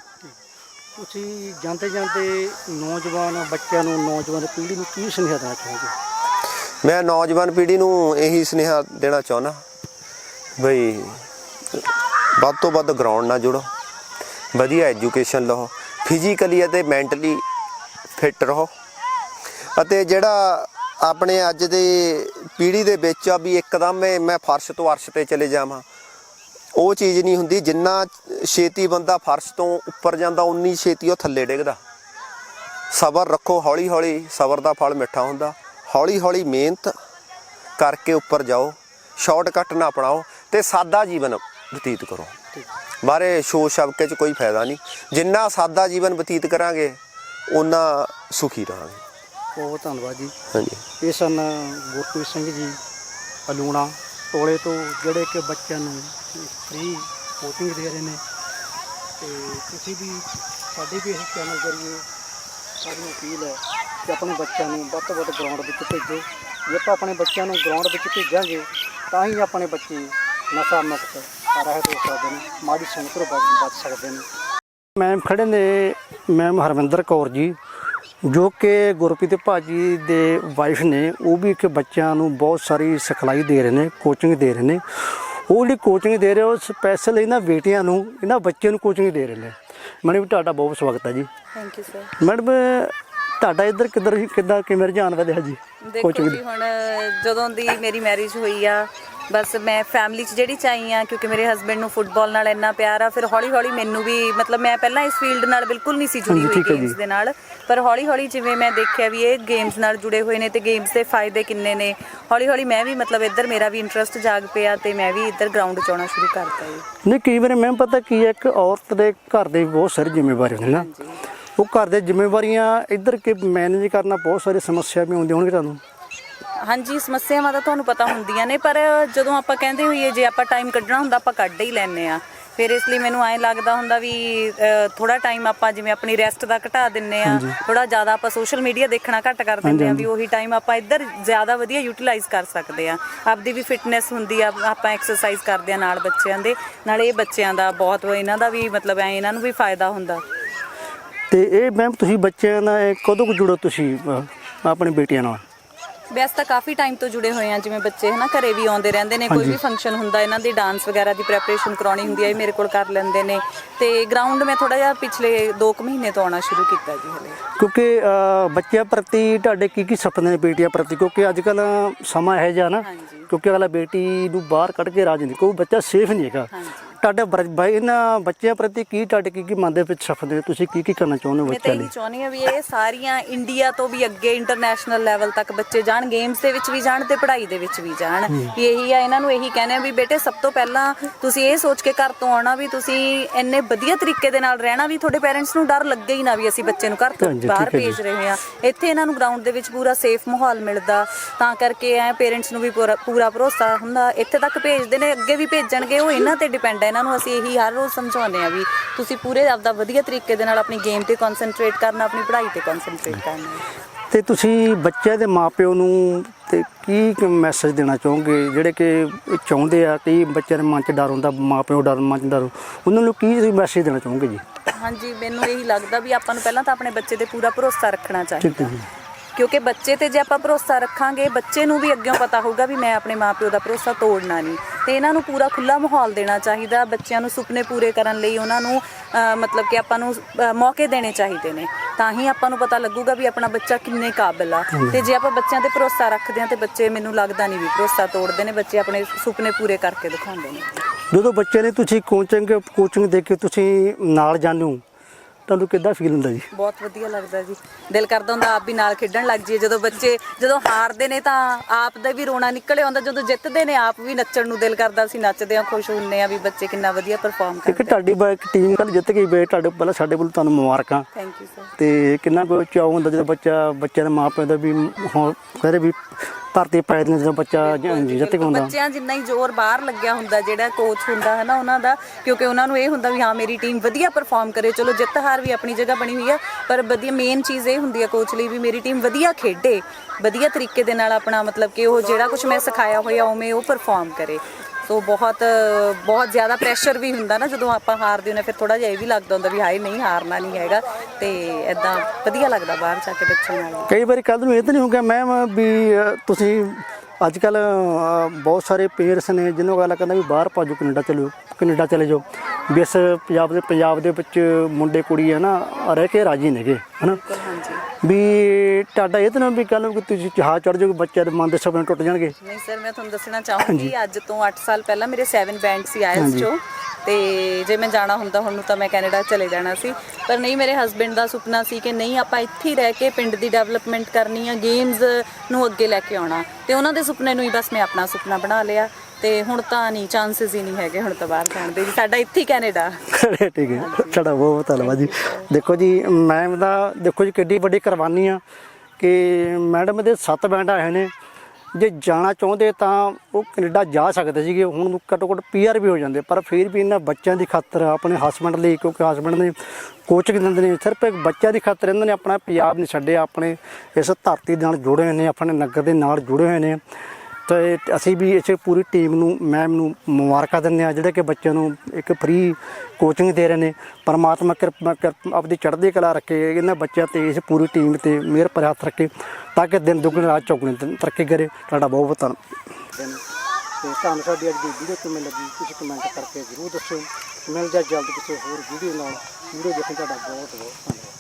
ਤੁਸੀਂ ਜਾਂਦੇ ਜਾਂਦੇ ਨੌਜਵਾਨ ਬੱਚਿਆਂ ਨੂੰ ਨੌਜਵਾਨ ਪੀੜ੍ਹੀ ਨੂੰ ਕੀ ਸੁਨੇਹਾ ਦੇਣਾ ਚਾਹੋਗੇ? ਮੈਂ ਨੌਜਵਾਨ ਪੀੜ੍ਹੀ ਨੂੰ ਇਹੀ ਸੁਨੇਹਾ ਦੇਣਾ ਚਾਹੁੰਦਾ ਬਈ ਵੱਧ ਤੋਂ ਵੱਧ ਗਰਾਊਂਡ ਨਾਲ ਜੁੜੋ ਵਧੀਆ ਐਜੂਕੇਸ਼ਨ ਲਓ ਫਿਜ਼ੀਕਲੀ ਅਤੇ ਮੈਂਟਲੀ ਫਿੱਟ ਰਹੋ ਅਤੇ ਜਿਹੜਾ ਆਪਣੇ ਅੱਜ ਦੇ ਪੀੜ੍ਹੀ ਦੇ ਵਿੱਚ ਆ ਵੀ ਇੱਕਦਮ ਮੈਂ ਫਰਸ਼ ਤੋਂ ਅਰਸ਼ ਤੇ ਚਲੇ ਜਾਵਾਂ। ਉਹ ਚੀਜ਼ ਨਹੀਂ ਹੁੰਦੀ, ਜਿੰਨਾ ਛੇਤੀ ਬੰਦਾ ਫਰਸ਼ ਤੋਂ ਉੱਪਰ ਜਾਂਦਾ, ਉਨੀ ਛੇਤੀ ਉਹ ਥੱਲੇ ਡਿੱਗਦਾ। ਸਬਰ ਰੱਖੋ ਹੌਲੀ ਹੌਲੀ ਸਬਰ ਦਾ ਫਲ ਮਿੱਠਾ ਹੁੰਦਾ। ਹੌਲੀ ਹੌਲੀ ਮਿਹਨਤ ਕਰਕੇ ਉੱਪਰ ਜਾਓ, ਸ਼ਾਰਟਕਟ ਨਾ ਅਪਣਾਓ ਤੇ ਸਾਦਾ ਜੀਵਨ ਬਤੀਤ ਕਰੋ। ਬਾਰੇ ਸ਼ੋਰ ਸ਼ਬਕੇ 'ਚ ਕੋਈ ਫਾਇਦਾ ਨਹੀਂ। ਜਿੰਨਾ ਸਾਦਾ ਜੀਵਨ ਬਤੀਤ ਕਰਾਂਗੇ ਉਨਾ ਸੁਖੀ ਰਹਾਂਗੇ। ਬਹੁਤ ਧੰਨਵਾਦ ਜੀ। ਹਾਂਜੀ। ਇਹ ਸਨ ਗੁਰਪ੍ਰੀਤ ਸਿੰਘ ਜੀ ਅਲੂਣਾ ਟੋਲੇ ਤੋਂ ਜਿਹੜੇ ਕਿ ਬੱਚਿਆਂ ਨੂੰ ਫ੍ਰੀ ਕੋਚਿੰਗ ਦੇ ਰਹੇ ਨੇ। ਤੇ ਤੁਸੀਂ ਵੀ ਸਾਡੇ ਵੀ ਇਸ ਚੈਨਲ ਜ਼ਰੀਏ ਸਾਡੀ ਅਪੀਲ ਹੈ ਕਿ ਆਪਣੇ ਬੱਚਿਆਂ ਨੂੰ ਵੱਧ ਤੋਂ ਵੱਧ ਗਰਾਊਂਡ ਵਿੱਚ ਭੇਜੋ। ਜੇ ਆਪਾਂ ਆਪਣੇ ਬੱਚਿਆਂ ਨੂੰ ਗਰਾਊਂਡ ਵਿੱਚ ਭੇਜਾਂਗੇ ਤਾਂ ਹੀ ਆਪਣੇ ਬੱਚੇ ਨਸ਼ਾ ਮੁਕਤ ਰਹਿਤ ਹੋ ਸਕਦੇ ਨੇ ਮਾੜੀ ਸੰਗਤ ਤੋਂ ਬਚ ਬਚ ਸਕਦੇ ਨੇ। ਮੈਮ ਖੜੇ ਨੇ ਮੈਮ ਹਰਵਿੰਦਰ ਕੌਰ ਜੀ। ਜੋ ਕਿ ਗੁਰਪ੍ਰੀਤ ਭਾਜੀ ਦੇ ਵਾਈਫ ਨੇ ਉਹ ਵੀ ਇੱਕ ਬੱਚਿਆਂ ਨੂੰ ਬਹੁਤ ਸਾਰੀ ਸਿਖਲਾਈ ਦੇ ਰਹੇ ਨੇ ਕੋਚਿੰਗ ਦੇ ਰਹੇ ਨੇ। ਉਹ ਜਿਹੜੀ ਕੋਚਿੰਗ ਦੇ ਰਹੇ ਉਹ ਸਪੈਸ਼ਲ ਇਹਨਾਂ ਬੇਟੀਆਂ ਨੂੰ ਇਹਨਾਂ ਬੱਚਿਆਂ ਨੂੰ ਕੋਚਿੰਗ ਦੇ ਰਹੇ ਨੇ। ਮੈਡਮ ਤੁਹਾਡਾ ਬਹੁਤ ਸਵਾਗਤ ਹੈ ਜੀ। ਥੈਂਕ ਯੂ ਸਰ ਮੈਡਮ ਤੁਹਾਡਾ ਇੱਧਰ ਕਿੱਧਰ ਕਿੱਦਾਂ ਕਿਵੇਂ ਰੁਝਾਨ ਵਧਿਆ ਜੀ? ਦੇਖੋ ਜੀ ਹੁਣ ਜਦੋਂ ਦੀ ਮੇਰੀ ਮੈਰਿਜ ਹੋਈ ਆ ਬਸ ਮੈਂ ਫੈਮਿਲੀ 'ਚ ਜਿਹੜੀ ਚਾਹੀ ਆ ਕਿਉਂਕਿ ਮੇਰੇ ਹਸਬੰਡ ਨੂੰ ਫੁੱਟਬਾਲ ਨਾਲ ਇੰਨਾ ਪਿਆਰ ਆ ਫਿਰ ਹੌਲੀ ਹੌਲੀ ਮੈਨੂੰ ਵੀ ਮਤਲਬ ਮੈਂ ਪਹਿਲਾਂ ਇਸ ਫੀਲਡ ਨਾਲ ਬਿਲਕੁਲ ਨਹੀਂ ਸੀ ਜੁੜੀ ਹੋਈ। ਗੇਮਸ ਦੇ ਨਾਲ ਪਰ ਹੌਲੀ ਹੌਲੀ ਜਿਵੇਂ ਮੈਂ ਦੇਖਿਆ ਵੀ ਇਹ ਗੇਮਸ ਨਾਲ ਜੁੜੇ ਹੋਏ ਨੇ ਤੇ ਗੇਮਸ ਦੇ ਫਾਇਦੇ ਕਿੰਨੇ ਨੇ ਹੌਲੀ ਹੌਲੀ ਮੈਂ ਵੀ ਮਤਲਬ ਇੱਧਰ ਮੇਰਾ ਵੀ ਇੰਟਰਸਟ ਜਾਗ ਪਿਆ ਤੇ ਮੈਂ ਵੀ ਇੱਧਰ ਗਰਾਊਂਡ 'ਚ ਆਉਣਾ ਸ਼ੁਰੂ ਕਰਤਾ ਜੀ। ਨਹੀਂ ਕਈ ਵਾਰ ਮੈਮ ਪਤਾ ਕੀ ਹੈ ਇੱਕ ਔਰਤ ਦੇ ਘਰ ਦੇ ਬਹੁਤ ਸਾਰੀ ਜ਼ਿੰਮੇਵਾਰੀ ਹੁੰਦੀ ਨਾ ਉਹ ਘਰ ਦੇ ਜ਼ਿੰਮੇਵਾਰੀਆਂ ਇੱਧਰ ਕਿ ਮੈਨੇਜ ਕਰਨਾ ਬਹੁਤ ਸਾਰੀ ਸਮੱਸਿਆ ਵੀ ਆਉਂਦੀਆਂ ਹੋਣਗੀਆਂ ਤੁਹਾਨੂੰ। ਹਾਂਜੀ ਸਮੱਸਿਆਵਾਂ ਤਾਂ ਤੁਹਾਨੂੰ ਪਤਾ ਹੁੰਦੀਆਂ ਨੇ ਪਰ ਜਦੋਂ ਆਪਾਂ ਕਹਿੰਦੇ ਹੋਈਏ ਜੇ ਆਪਾਂ ਟਾਈਮ ਕੱਢਣਾ ਹੁੰਦਾ ਆਪਾਂ ਕੱਢ ਹੀ ਲੈਂਦੇ ਆ ਫਿਰ ਇਸ ਲਈ ਮੈਨੂੰ ਐਂ ਲੱਗਦਾ ਹੁੰਦਾ ਵੀ ਥੋੜਾ ਟਾਈਮ ਆਪਾਂ ਜਿਵੇਂ ਆਪਣੀ ਰੈਸਟ ਦਾ ਘਟਾ ਦਿੰਨੇ ਆ ਥੋੜਾ ਜ਼ਿਆਦਾ ਆਪਾਂ ਸੋਸ਼ਲ ਮੀਡੀਆ ਦੇਖਣਾ ਘੱਟ ਕਰ ਦਿੰਦੇ ਆ ਵੀ ਉਹੀ ਟਾਈਮ ਆਪਾਂ ਇੱਧਰ ਜ਼ਿਆਦਾ ਵਧੀਆ ਯੂਟਿਲਾਈਜ਼ ਕਰ ਸਕਦੇ ਆ ਆਪਦੀ ਵੀ ਫਿਟਨੈਸ ਹੁੰਦੀ ਆ ਆਪਾਂ ਐਕਸਰਸਾਈਜ਼ ਕਰਦੇ ਆ ਨਾਲ ਬੱਚਿਆਂ ਦੇ। ਨਾਲ ਇਹ ਬੱਚਿਆਂ ਦਾ ਬਹੁਤ ਇਹਨਾਂ ਦਾ ਵੀ ਮਤਲਬ ਐ ਇਹਨਾਂ ਨੂੰ ਵੀ ਫਾਇਦਾ ਹੁੰਦਾ। ਤੇ ਇਹ ਮੈਮ ਤੁਸੀਂ ਬੱਚਿਆਂ ਨਾਲ ਕਦੋਂ ਕੁ ਜੁੜੋ ਤੁਸੀਂ ਆਪਣੀ ਬੇਟੀਆਂ ਨਾਲ? ਵੈਸੇ ਤਾਂ ਕਾਫੀ ਟਾਈਮ ਤੋਂ ਜੁੜੇ ਹੋਏ ਆ ਜਿਵੇਂ ਬੱਚੇ ਹਨਾ ਘਰੇ ਵੀ ਆਉਂਦੇ ਰਹਿੰਦੇ ਨੇ ਕੋਈ ਵੀ ਫੰਕਸ਼ਨ ਹੁੰਦਾ ਇਹਨਾਂ ਦੀ ਡਾਂਸ ਵਗੈਰਾ ਦੀ ਪ੍ਰੈਪਰੇਸ਼ਨ ਕਰਾਉਣੀ ਹੁੰਦੀ ਹੈ ਇਹ ਮੇਰੇ ਕੋਲ ਕਰ ਲੈਂਦੇ ਨੇ। ਤੇ ਗਰਾਊਂਡ ਮੈਂ ਥੋੜਾ ਜਿਹਾ ਪਿਛਲੇ 2 ਮਹੀਨੇ ਤੋਂ ਆਉਣਾ ਸ਼ੁਰੂ ਕੀਤਾ ਜੀ ਹਲੇ। ਕਿਉਂਕਿ ਬੱਚਿਆਂ ਪ੍ਰਤੀ ਤੁਹਾਡੇ ਕੀ ਕੀ ਸੁਪਨੇ ਨੇ ਬੇਟੀਆਂ ਪ੍ਰਤੀ? ਕਿਉਂਕਿ ਅੱਜ ਕੱਲ ਸਮਾਂ ਇਹੋ ਜਿਹਾ ਨਾ ਹਾਂਜੀ। ਕਿਉਂਕਿ ਅਗਲਾ ਬੇਟੀ ਨੂੰ ਬਾਹਰ ਕੱਢ ਕੇ ਰਾਜ ਨਹੀਂ ਕੋਈ ਬੱਚਾ ਸੇਫ ਨਹੀਂ ਹੈਗਾ। ਤੁਹਾਡੇ ਬਰ- ਬਾਈ ਇਹਨਾਂ ਬੱਚਿਆਂ ਪ੍ਰਤੀ ਕੀ ਤੁਹਾਡੇ ਕੀ ਕੀ ਮਨ ਦੇ ਵਿੱਚ ਸੁਪਨੇ ਨੇ ਤੁਸੀਂ ਕੀ ਕੀ ਕਰਨਾ ਚਾਹੁੰਦੇ ਹੋ ਮੈਂ ਤਾਂ ਬੱਚਿਆਂ ਇਹੀ ਲਈ? ਚਾਹੁੰਦੀ ਆ ਵੀ ਇਹ ਸਾਰੀਆਂ ਇੰਡੀਆ ਤੋਂ ਵੀ ਅੱਗੇ ਇੰਟਰਨੈਸ਼ਨਲ ਲੈਵਲ ਤੱਕ ਬੱਚੇ ਜਾਣ ਗੇਮਸ ਦੇ ਵਿੱਚ ਵੀ ਜਾਣ ਤੇ ਪੜ੍ਹਾਈ ਦੇ ਵਿੱਚ ਵੀ ਜਾਣ। ਵੀ ਇਹੀ ਆ ਇਹਨਾਂ ਨੂੰ ਇਹੀ ਕਹਿੰਦੇ ਆ ਵੀ ਬੇਟੇ ਸਭ ਤੋਂ ਪਹਿਲਾਂ ਤੁਸੀਂ ਇਹ ਸੋਚ ਕੇ ਘਰ ਤੋਂ ਆਉਣਾ ਵੀ ਤੁਸੀਂ ਇੰਨੇ ਵਧੀਆ ਤਰੀਕੇ ਦੇ ਨਾਲ ਰਹਿਣਾ ਵੀ ਤੁਹਾਡੇ ਪੇਰੈਂਟਸ ਨੂੰ ਡਰ ਲੱਗੇ ਹੀ ਨਾ ਵੀ ਅਸੀਂ ਬੱਚੇ ਨੂੰ ਘਰ ਤੋਂ ਹਾਂਜੀ, ਬਾਹਰ ਠੀਕ ਹੈ ਜੀ। ਭੇਜ ਰਹੇ ਆ ਇੱਥੇ ਇਹਨਾਂ ਨੂੰ ਗਰਾਊਂਡ ਦੇ ਵਿੱਚ ਪੂਰਾ ਸੇਫ ਮਾਹੌਲ ਮਿਲਦਾ। ਤਾਂ ਕਰਕੇ ਐ ਪੇਰੈਂਟਸ ਨੂੰ ਵੀ ਪੂਰਾ ਪੂਰਾ ਭਰੋਸਾ ਹੁੰਦਾ। ਇੱਥੇ ਤੱਕ ਭੇਜਦੇ ਨੇ ਅੱਗੇ ਵੀ ਭੇਜਣਗੇ ਉਹ ਇਹਨਾਂ ਤੇ ਡਿਪੈਂਡ ਹੈ। ਇਹਨਾਂ ਨੂੰ ਅਸੀਂ ਇਹੀ ਹਰ ਰੋਜ਼ ਸਮਝਾਉਂਦੇ ਆ ਵੀ ਤੁਸੀਂ ਪੂਰੇ ਆਪਦਾ ਵਧੀਆ ਤਰੀਕੇ ਦੇ ਨਾਲ ਆਪਣੀ ਗੇਮ ਤੇ ਕਨਸੈਂਟਰੇਟ ਕਰਨਾ ਆਪਣੀ ਪੜ੍ਹਾਈ ਤੇ ਕਨਸੈਂਟਰੇਟ ਕਰਨਾ ਤੇ ਤੁਸੀਂ ਬੱਚਿਆਂ ਦੇ ਮਾਪਿਓ ਨੂੰ ਤੇ ਕੀ ਮੈਸੇਜ ਦੇਣਾ ਚਾਹੋਗੇ? ਜਿਹੜੇ ਕਿ ਚਾਹੁੰਦੇ ਆ ਕਿ ਬੱਚਿਆਂ ਦੇ ਮਨ 'ਚ ਡਰ ਹੁੰਦਾ ਮਾਪਿਓ ਡਰ ਮਨ 'ਚ ਡਰ ਉਹਨਾਂ ਨੂੰ ਕੀ ਤੁਸੀਂ ਮੈਸੇਜ ਦੇਣਾ ਚਾਹੋਗੇ ਜੀ? ਹਾਂਜੀ ਮੈਨੂੰ ਇਹੀ ਲੱਗਦਾ ਵੀ ਆਪਾਂ ਨੂੰ ਪਹਿਲਾਂ ਤਾਂ ਆਪਣੇ ਬੱਚੇ ਤੇ ਪੂਰਾ ਭਰੋਸਾ ਰੱਖਣਾ ਚਾਹੀਦਾ। ਜੀ। ਕਿਉਂਕਿ ਬੱਚੇ ਤੇ ਜੇ ਆਪਾਂ ਭਰੋਸਾ ਰੱਖਾਂਗੇ ਬੱਚੇ ਨੂੰ ਵੀ ਅੱਗਿਓਂ ਪਤਾ ਹੋਊਗਾ ਵੀ ਮੈਂ ਆਪਣੇ ਮਾਪਿਓ ਦਾ ਭਰੋਸਾ ਤੋੜਨਾ ਨਹੀਂ। ਤੇ ਇਹਨਾਂ ਨੂੰ ਪੂਰਾ ਖੁੱਲਾ ਮਾਹੌਲ ਦੇਣਾ ਚਾਹੀਦਾ ਬੱਚਿਆਂ ਨੂੰ ਸੁਪਨੇ ਪੂਰੇ ਕਰਨ ਲਈ ਉਹਨਾਂ ਨੂੰ ਮਤਲਬ ਕਿ ਆਪਾਂ ਨੂੰ ਮੌਕੇ ਦੇਣੇ ਚਾਹੀਦੇ ਨੇ। ਤਾਂ ਹੀ ਆਪਾਂ ਨੂੰ ਪਤਾ ਲੱਗੂਗਾ ਵੀ ਆਪਣਾ ਬੱਚਾ ਕਿੰਨੇ ਕਾਬਿਲ ਆ। ਤੇ ਜੇ ਆਪਾਂ ਬੱਚਿਆਂ ਤੇ ਭਰੋਸਾ ਰੱਖਦੇ ਹਾਂ ਤੇ ਬੱਚੇ ਮੈਨੂੰ ਲੱਗਦਾ ਨਹੀਂ ਵੀ ਭਰੋਸਾ ਤੋੜਦੇ ਨੇ ਬੱਚੇ ਆਪਣੇ ਸੁਪਨੇ ਪੂਰੇ ਕਰਕੇ ਦਿਖਾਉਂਦੇ ਨੇ। ਜਦੋਂ ਬੱਚਿਆਂ ਨੇ ਤੁਸੀਂ ਕੋਚਿੰਗ ਕੋਚਿੰਗ ਦੇ ਕੇ ਤੁਸੀਂ ਨਾਲ ਹੋ ਤੁਹਾਨੂੰ ਕਿੱਦਾਂ ਫੀਲ ਹੁੰਦਾ ਜੀ? ਬਹੁਤ ਵਧੀਆ ਲੱਗਦਾ ਜੀ। ਦਿਲ ਕਰਦਾ ਹੁੰਦਾ ਆਪ ਵੀ ਨਾਲ ਖੇਡਣ ਲੱਗ ਜਾਈਏ। ਜਦੋਂ ਬੱਚੇ ਜਦੋਂ ਹਾਰਦੇ ਨੇ ਤਾਂ ਆਪ ਦਾ ਵੀ ਰੋਣਾ ਨਿਕਲੇ ਆਉਂਦਾ ਜਦੋਂ ਜਿੱਤਦੇ ਨੇ ਆਪ ਵੀ ਨੱਚਣ ਨੂੰ ਦਿਲ ਕਰਦਾ। ਅਸੀਂ ਨੱਚਦੇ ਹਾਂ ਖੁਸ਼ ਹੁੰਨੇ ਆ ਵੀ ਬੱਚੇ ਕਿੰਨਾ ਵਧੀਆ ਪਰਫਾਰਮ ਇੱਕ ਕਰਦੇ ਤੁਹਾਡੀ ਬ- ਇੱਕ ਟੀਮ ਕੱਲ ਜਿੱਤ ਗਈ ਬੇ ਤੁਹਾਡੇ ਪਹਿਲਾਂ ਸਾਡੇ ਵੱਲੋਂ ਤੁਹਾਨੂੰ ਮੁਬਾਰਕਾਂ। ਥੈਂਕ ਯੂ ਸਰ ਤੇ ਕਿੰਨਾ ਕੁ ਚਾਅ ਹੁੰਦਾ ਜਦੋਂ ਬੱਚਾ ਬੱਚਿਆਂ ਦੇ ਮਾਪਿਆਂ ਦਾ ਵੀ ਹੁਣ ਕਹਿੰਦੇ ਵੀ ਧਰਤੀ ਪੈ ਨੇ ਜਦੋਂ ਬੱਚਾ ਜਿੱਤ ਹੁੰਦਾ। ਬੱਚਿਆਂ ਜਿੰਨਾ ਹੀ ਜ਼ੋਰ ਬਾਹਰ ਲੱਗਿਆ ਹੁੰਦਾ ਜਿਹੜਾ ਕੋਚ ਹੁੰਦਾ ਹੈ ਨਾ ਉਹਨਾਂ ਦਾ ਕਿਉਂਕਿ ਉਹਨਾਂ ਨੂੰ ਇਹ ਹੁੰਦਾ ਵੀ ਹਾਂ ਮੇਰੀ ਟੀਮ ਵਧੀਆ ਪਰਫਾਰਮ ਕਰੇ ਚਲੋ ਜਿੱਤ ਹਾਰ ਵੀ ਆਪਣੀ ਜਗ੍ਹਾ ਬਣੀ ਹੋਈ ਆ ਪਰ ਵਧੀਆ ਮੇਨ ਚੀਜ਼ ਇਹ ਹੁੰਦੀ ਹੈ ਕੋਚ ਲਈ ਵੀ ਮੇਰੀ ਟੀਮ ਵਧੀਆ ਖੇਡੇ ਵਧੀਆ ਤਰੀਕੇ ਦੇ ਨਾਲ ਆਪਣਾ ਮਤਲਬ ਕਿ ਉਹ ਜਿਹੜਾ ਕੁਝ ਮੈਂ ਸਿਖਾਇਆ ਹੋਇਆ ਉਵੇਂ ਉਹ ਪਰਫਾਰਮ ਕਰੇ। ਸੋ ਬਹੁਤ ਬਹੁਤ ਜ਼ਿਆਦਾ ਪ੍ਰੈਸ਼ਰ ਵੀ ਹੁੰਦਾ ਨਾ ਜਦੋਂ ਆਪਾਂ ਹਾਰਦੇ ਹੁੰਦੇ ਫਿਰ ਥੋੜਾ ਜਿਹਾ ਇਹ ਵੀ ਲੱਗਦਾ ਹੁੰਦਾ ਵੀ ਹਾਏ, ਨਹੀਂ ਹਾਰਨਾ ਨਹੀਂ ਹੈਗਾ ਤੇ ਐਦਾਂ ਵਧੀਆ ਲੱਗਦਾ ਬਾਹਰ ਜਾ ਕੇ ਬੱਚਿਆਂ ਨਾਲ ਕਈ ਵਾਰੀ ਕੱਲ ਨੂੰ ਇਹ ਤਾਂ ਨਹੀਂ ਹੋ ਗਿਆ ਮੈਮ ਵੀ ਤੁਸੀਂ ਅੱਜ ਕੱਲ ਬਹੁਤ ਸਾਰੇ ਪੇਰੈਂਟਸ ਨੇ ਜਿਹਨਾਂ ਗੱਲ ਕਹਿੰਦਾ ਵੀ ਬਾਹਰ ਭਾਜੋ ਕੈਨੇਡਾ ਚਲੋ ਕੈਨੇਡਾ ਚਲੇ ਜਾਓ। ਵੀ ਇਸ ਪੰਜਾਬ ਦੇ ਪੰਜਾਬ ਦੇ ਵਿੱਚ ਮੁੰਡੇ ਕੁੜੀ ਹੈ ਨਾ ਰਹਿ ਕੇ ਰਾਜੀ ਨੇਗੇ ਹਨਾ? ਵੀ ਤੁਹਾਡਾ ਇਹ ਤਾਂ ਵੀ ਕੱਲ ਨੂੰ ਕਿ ਤੁਸੀਂ ਜਹਾਜ਼ ਚੜ ਜਾਓਗੇ ਬੱਚਿਆਂ ਦੇ ਮਨ ਦੇ ਸੁਪਨੇ ਟੁੱਟ ਜਾਣਗੇ। ਨਹੀਂ ਸਰ ਮੈਂ ਤੁਹਾਨੂੰ ਦੱਸਣਾ ਚਾਹੂੰਗੀ ਅੱਜ ਤੋਂ 8 ਸਾਲ ਪਹਿਲਾਂ ਮੇਰੇ 7 ਬੈਂਡ ਸੀ ਆਇਲਸ। ਚੋਂ ਤੇ ਜੇ ਮੈਂ ਜਾਣਾ ਹੁੰਦਾ ਹੁਣ ਨੂੰ ਤਾਂ ਮੈਂ ਕੈਨੇਡਾ ਚਲੇ ਜਾਣਾ ਸੀ। ਪਰ ਨਹੀਂ, ਮੇਰੇ ਹਸਬੰਡ ਦਾ ਸੁਪਨਾ ਸੀ ਕਿ ਨਹੀਂ, ਆਪਾਂ ਇੱਥੇ ਹੀ ਰਹਿ ਕੇ ਪਿੰਡ ਦੀ ਡਿਵੈਲਪਮੈਂਟ ਕਰਨੀ ਆ ਗੇਮਸ ਨੂੰ ਅੱਗੇ ਲੈ ਕੇ ਆਉਣਾ। ਤੇ ਉਹਨਾਂ ਦੇ ਸੁਪਨੇ ਨੂੰ ਹੀ ਬਸ ਮੈਂ ਆਪਣਾ ਸੁਪਨਾ ਬਣਾ ਲਿਆ। ਤੇ ਹੁਣ ਤਾਂ ਨਹੀਂ ਚਾਂਸਸ ਹੀ ਨਹੀਂ ਹੈਗੇ ਹੁਣ ਤਾਂ ਬਾਹਰ ਜਾਣ ਦੇ। ਜੀ ਸਾਡਾ ਇੱਥੇ ਹੀ ਕੈਨੇਡਾ। ਠੀਕ ਹੈ। ਤੁਹਾਡਾ ਬਹੁਤ ਬਹੁਤ ਧੰਨਵਾਦ ਜੀ। ਦੇਖੋ ਜੀ ਮੈਮ ਦਾ ਦੇਖੋ ਜੀ, ਕਿੱਡੀ ਵੱਡੀ ਕੁਰਬਾਨੀ ਆ ਕਿ ਮੈਡਮ ਦੇ ਸੱਤ ਬੈਂਡ ਆਏ ਨੇ। ਜੇ ਜਾਣਾ ਚਾਹੁੰਦੇ ਤਾਂ ਉਹ ਕੈਨੇਡਾ ਜਾ ਸਕਦੇ ਸੀਗੇ। ਹੁਣ ਘੱਟੋ ਘੱਟ ਪੀਆਰ ਵੀ ਹੋ ਜਾਂਦੇ, ਪਰ ਫਿਰ ਵੀ ਇਹਨਾਂ ਬੱਚਿਆਂ ਦੀ ਖਾਤਰ ਆਪਣੇ ਹਸਬੰਡ ਲਈ, ਕਿਉਂਕਿ ਹਸਬੰਡ ਨੇ ਕੋਚਿੰਗ ਦਿੰਦੇ ਨੇ, ਸਿਰਫ ਇੱਕ ਬੱਚਿਆਂ ਦੀ ਖਾਤਰ ਇਹਨਾਂ ਨੇ ਆਪਣਾ ਪੰਜਾਬ ਨਹੀਂ ਛੱਡਿਆ, ਆਪਣੇ ਇਸ ਧਰਤੀ ਦੇ ਨਾਲ ਜੁੜੇ ਹੋਏ ਨੇ, ਆਪਣੇ ਨਗਰ ਦੇ ਨਾਲ ਜੁੜੇ ਹੋਏ ਨੇ। ਤੇ ਅਸੀਂ ਵੀ ਇਸ ਪੂਰੀ ਟੀਮ ਨੂੰ ਮੈਮ ਨੂੰ ਮੁਬਾਰਕਾਂ ਦਿੰਦੇ ਆ ਜਿਹੜੇ ਕਿ ਬੱਚਿਆਂ ਨੂੰ ਇੱਕ ਫ੍ਰੀ ਕੋਚਿੰਗ ਦੇ ਰਹੇ ਨੇ। ਪਰਮਾਤਮਾ ਕਿਰਪਾ ਕਿਰਪਾ- ਆਪਦੀ ਚੜ੍ਹਦੀ ਕਲਾ ਰੱਖੇ, ਇਹਨਾਂ ਬੱਚਿਆਂ ਤੇ, ਇਸ ਪੂਰੀ ਟੀਮ ਤੇ ਮਿਹਰ ਭਰਿਆ ਹੱਥ ਰੱਖੇ, ਤਾਂ ਕਿ ਦਿਨ ਦੁਗਣੇ ਰਾਤ ਚੌਗੁਣੇ ਤਰੱਕੀ ਕਰੇ। ਤੁਹਾਡਾ ਬਹੁਤ ਬਹੁਤ ਧੰਨਵਾਦ ਤੇ ਤੁਹਾਨੂੰ ਸਾਡੀ ਅੱਜ ਦੀ ਵੀਡੀਓ ਕਿਵੇਂ ਲੱਗੀ, ਤੁਸੀਂ ਕਮੈਂਟ ਕਰਕੇ ਜ਼ਰੂਰ ਦੱਸੋ ਮਿਲ ਜਾ ਜਲਦ ਕਿਸੇ ਹੋਰ ਵੀਡੀਓ ਨਾਲ। ਵੀਡੀਓ ਦੇਖਣ ਤੁਹਾਡਾ ਬਹੁਤ ਬਹੁਤ ਧੰਨਵਾਦ।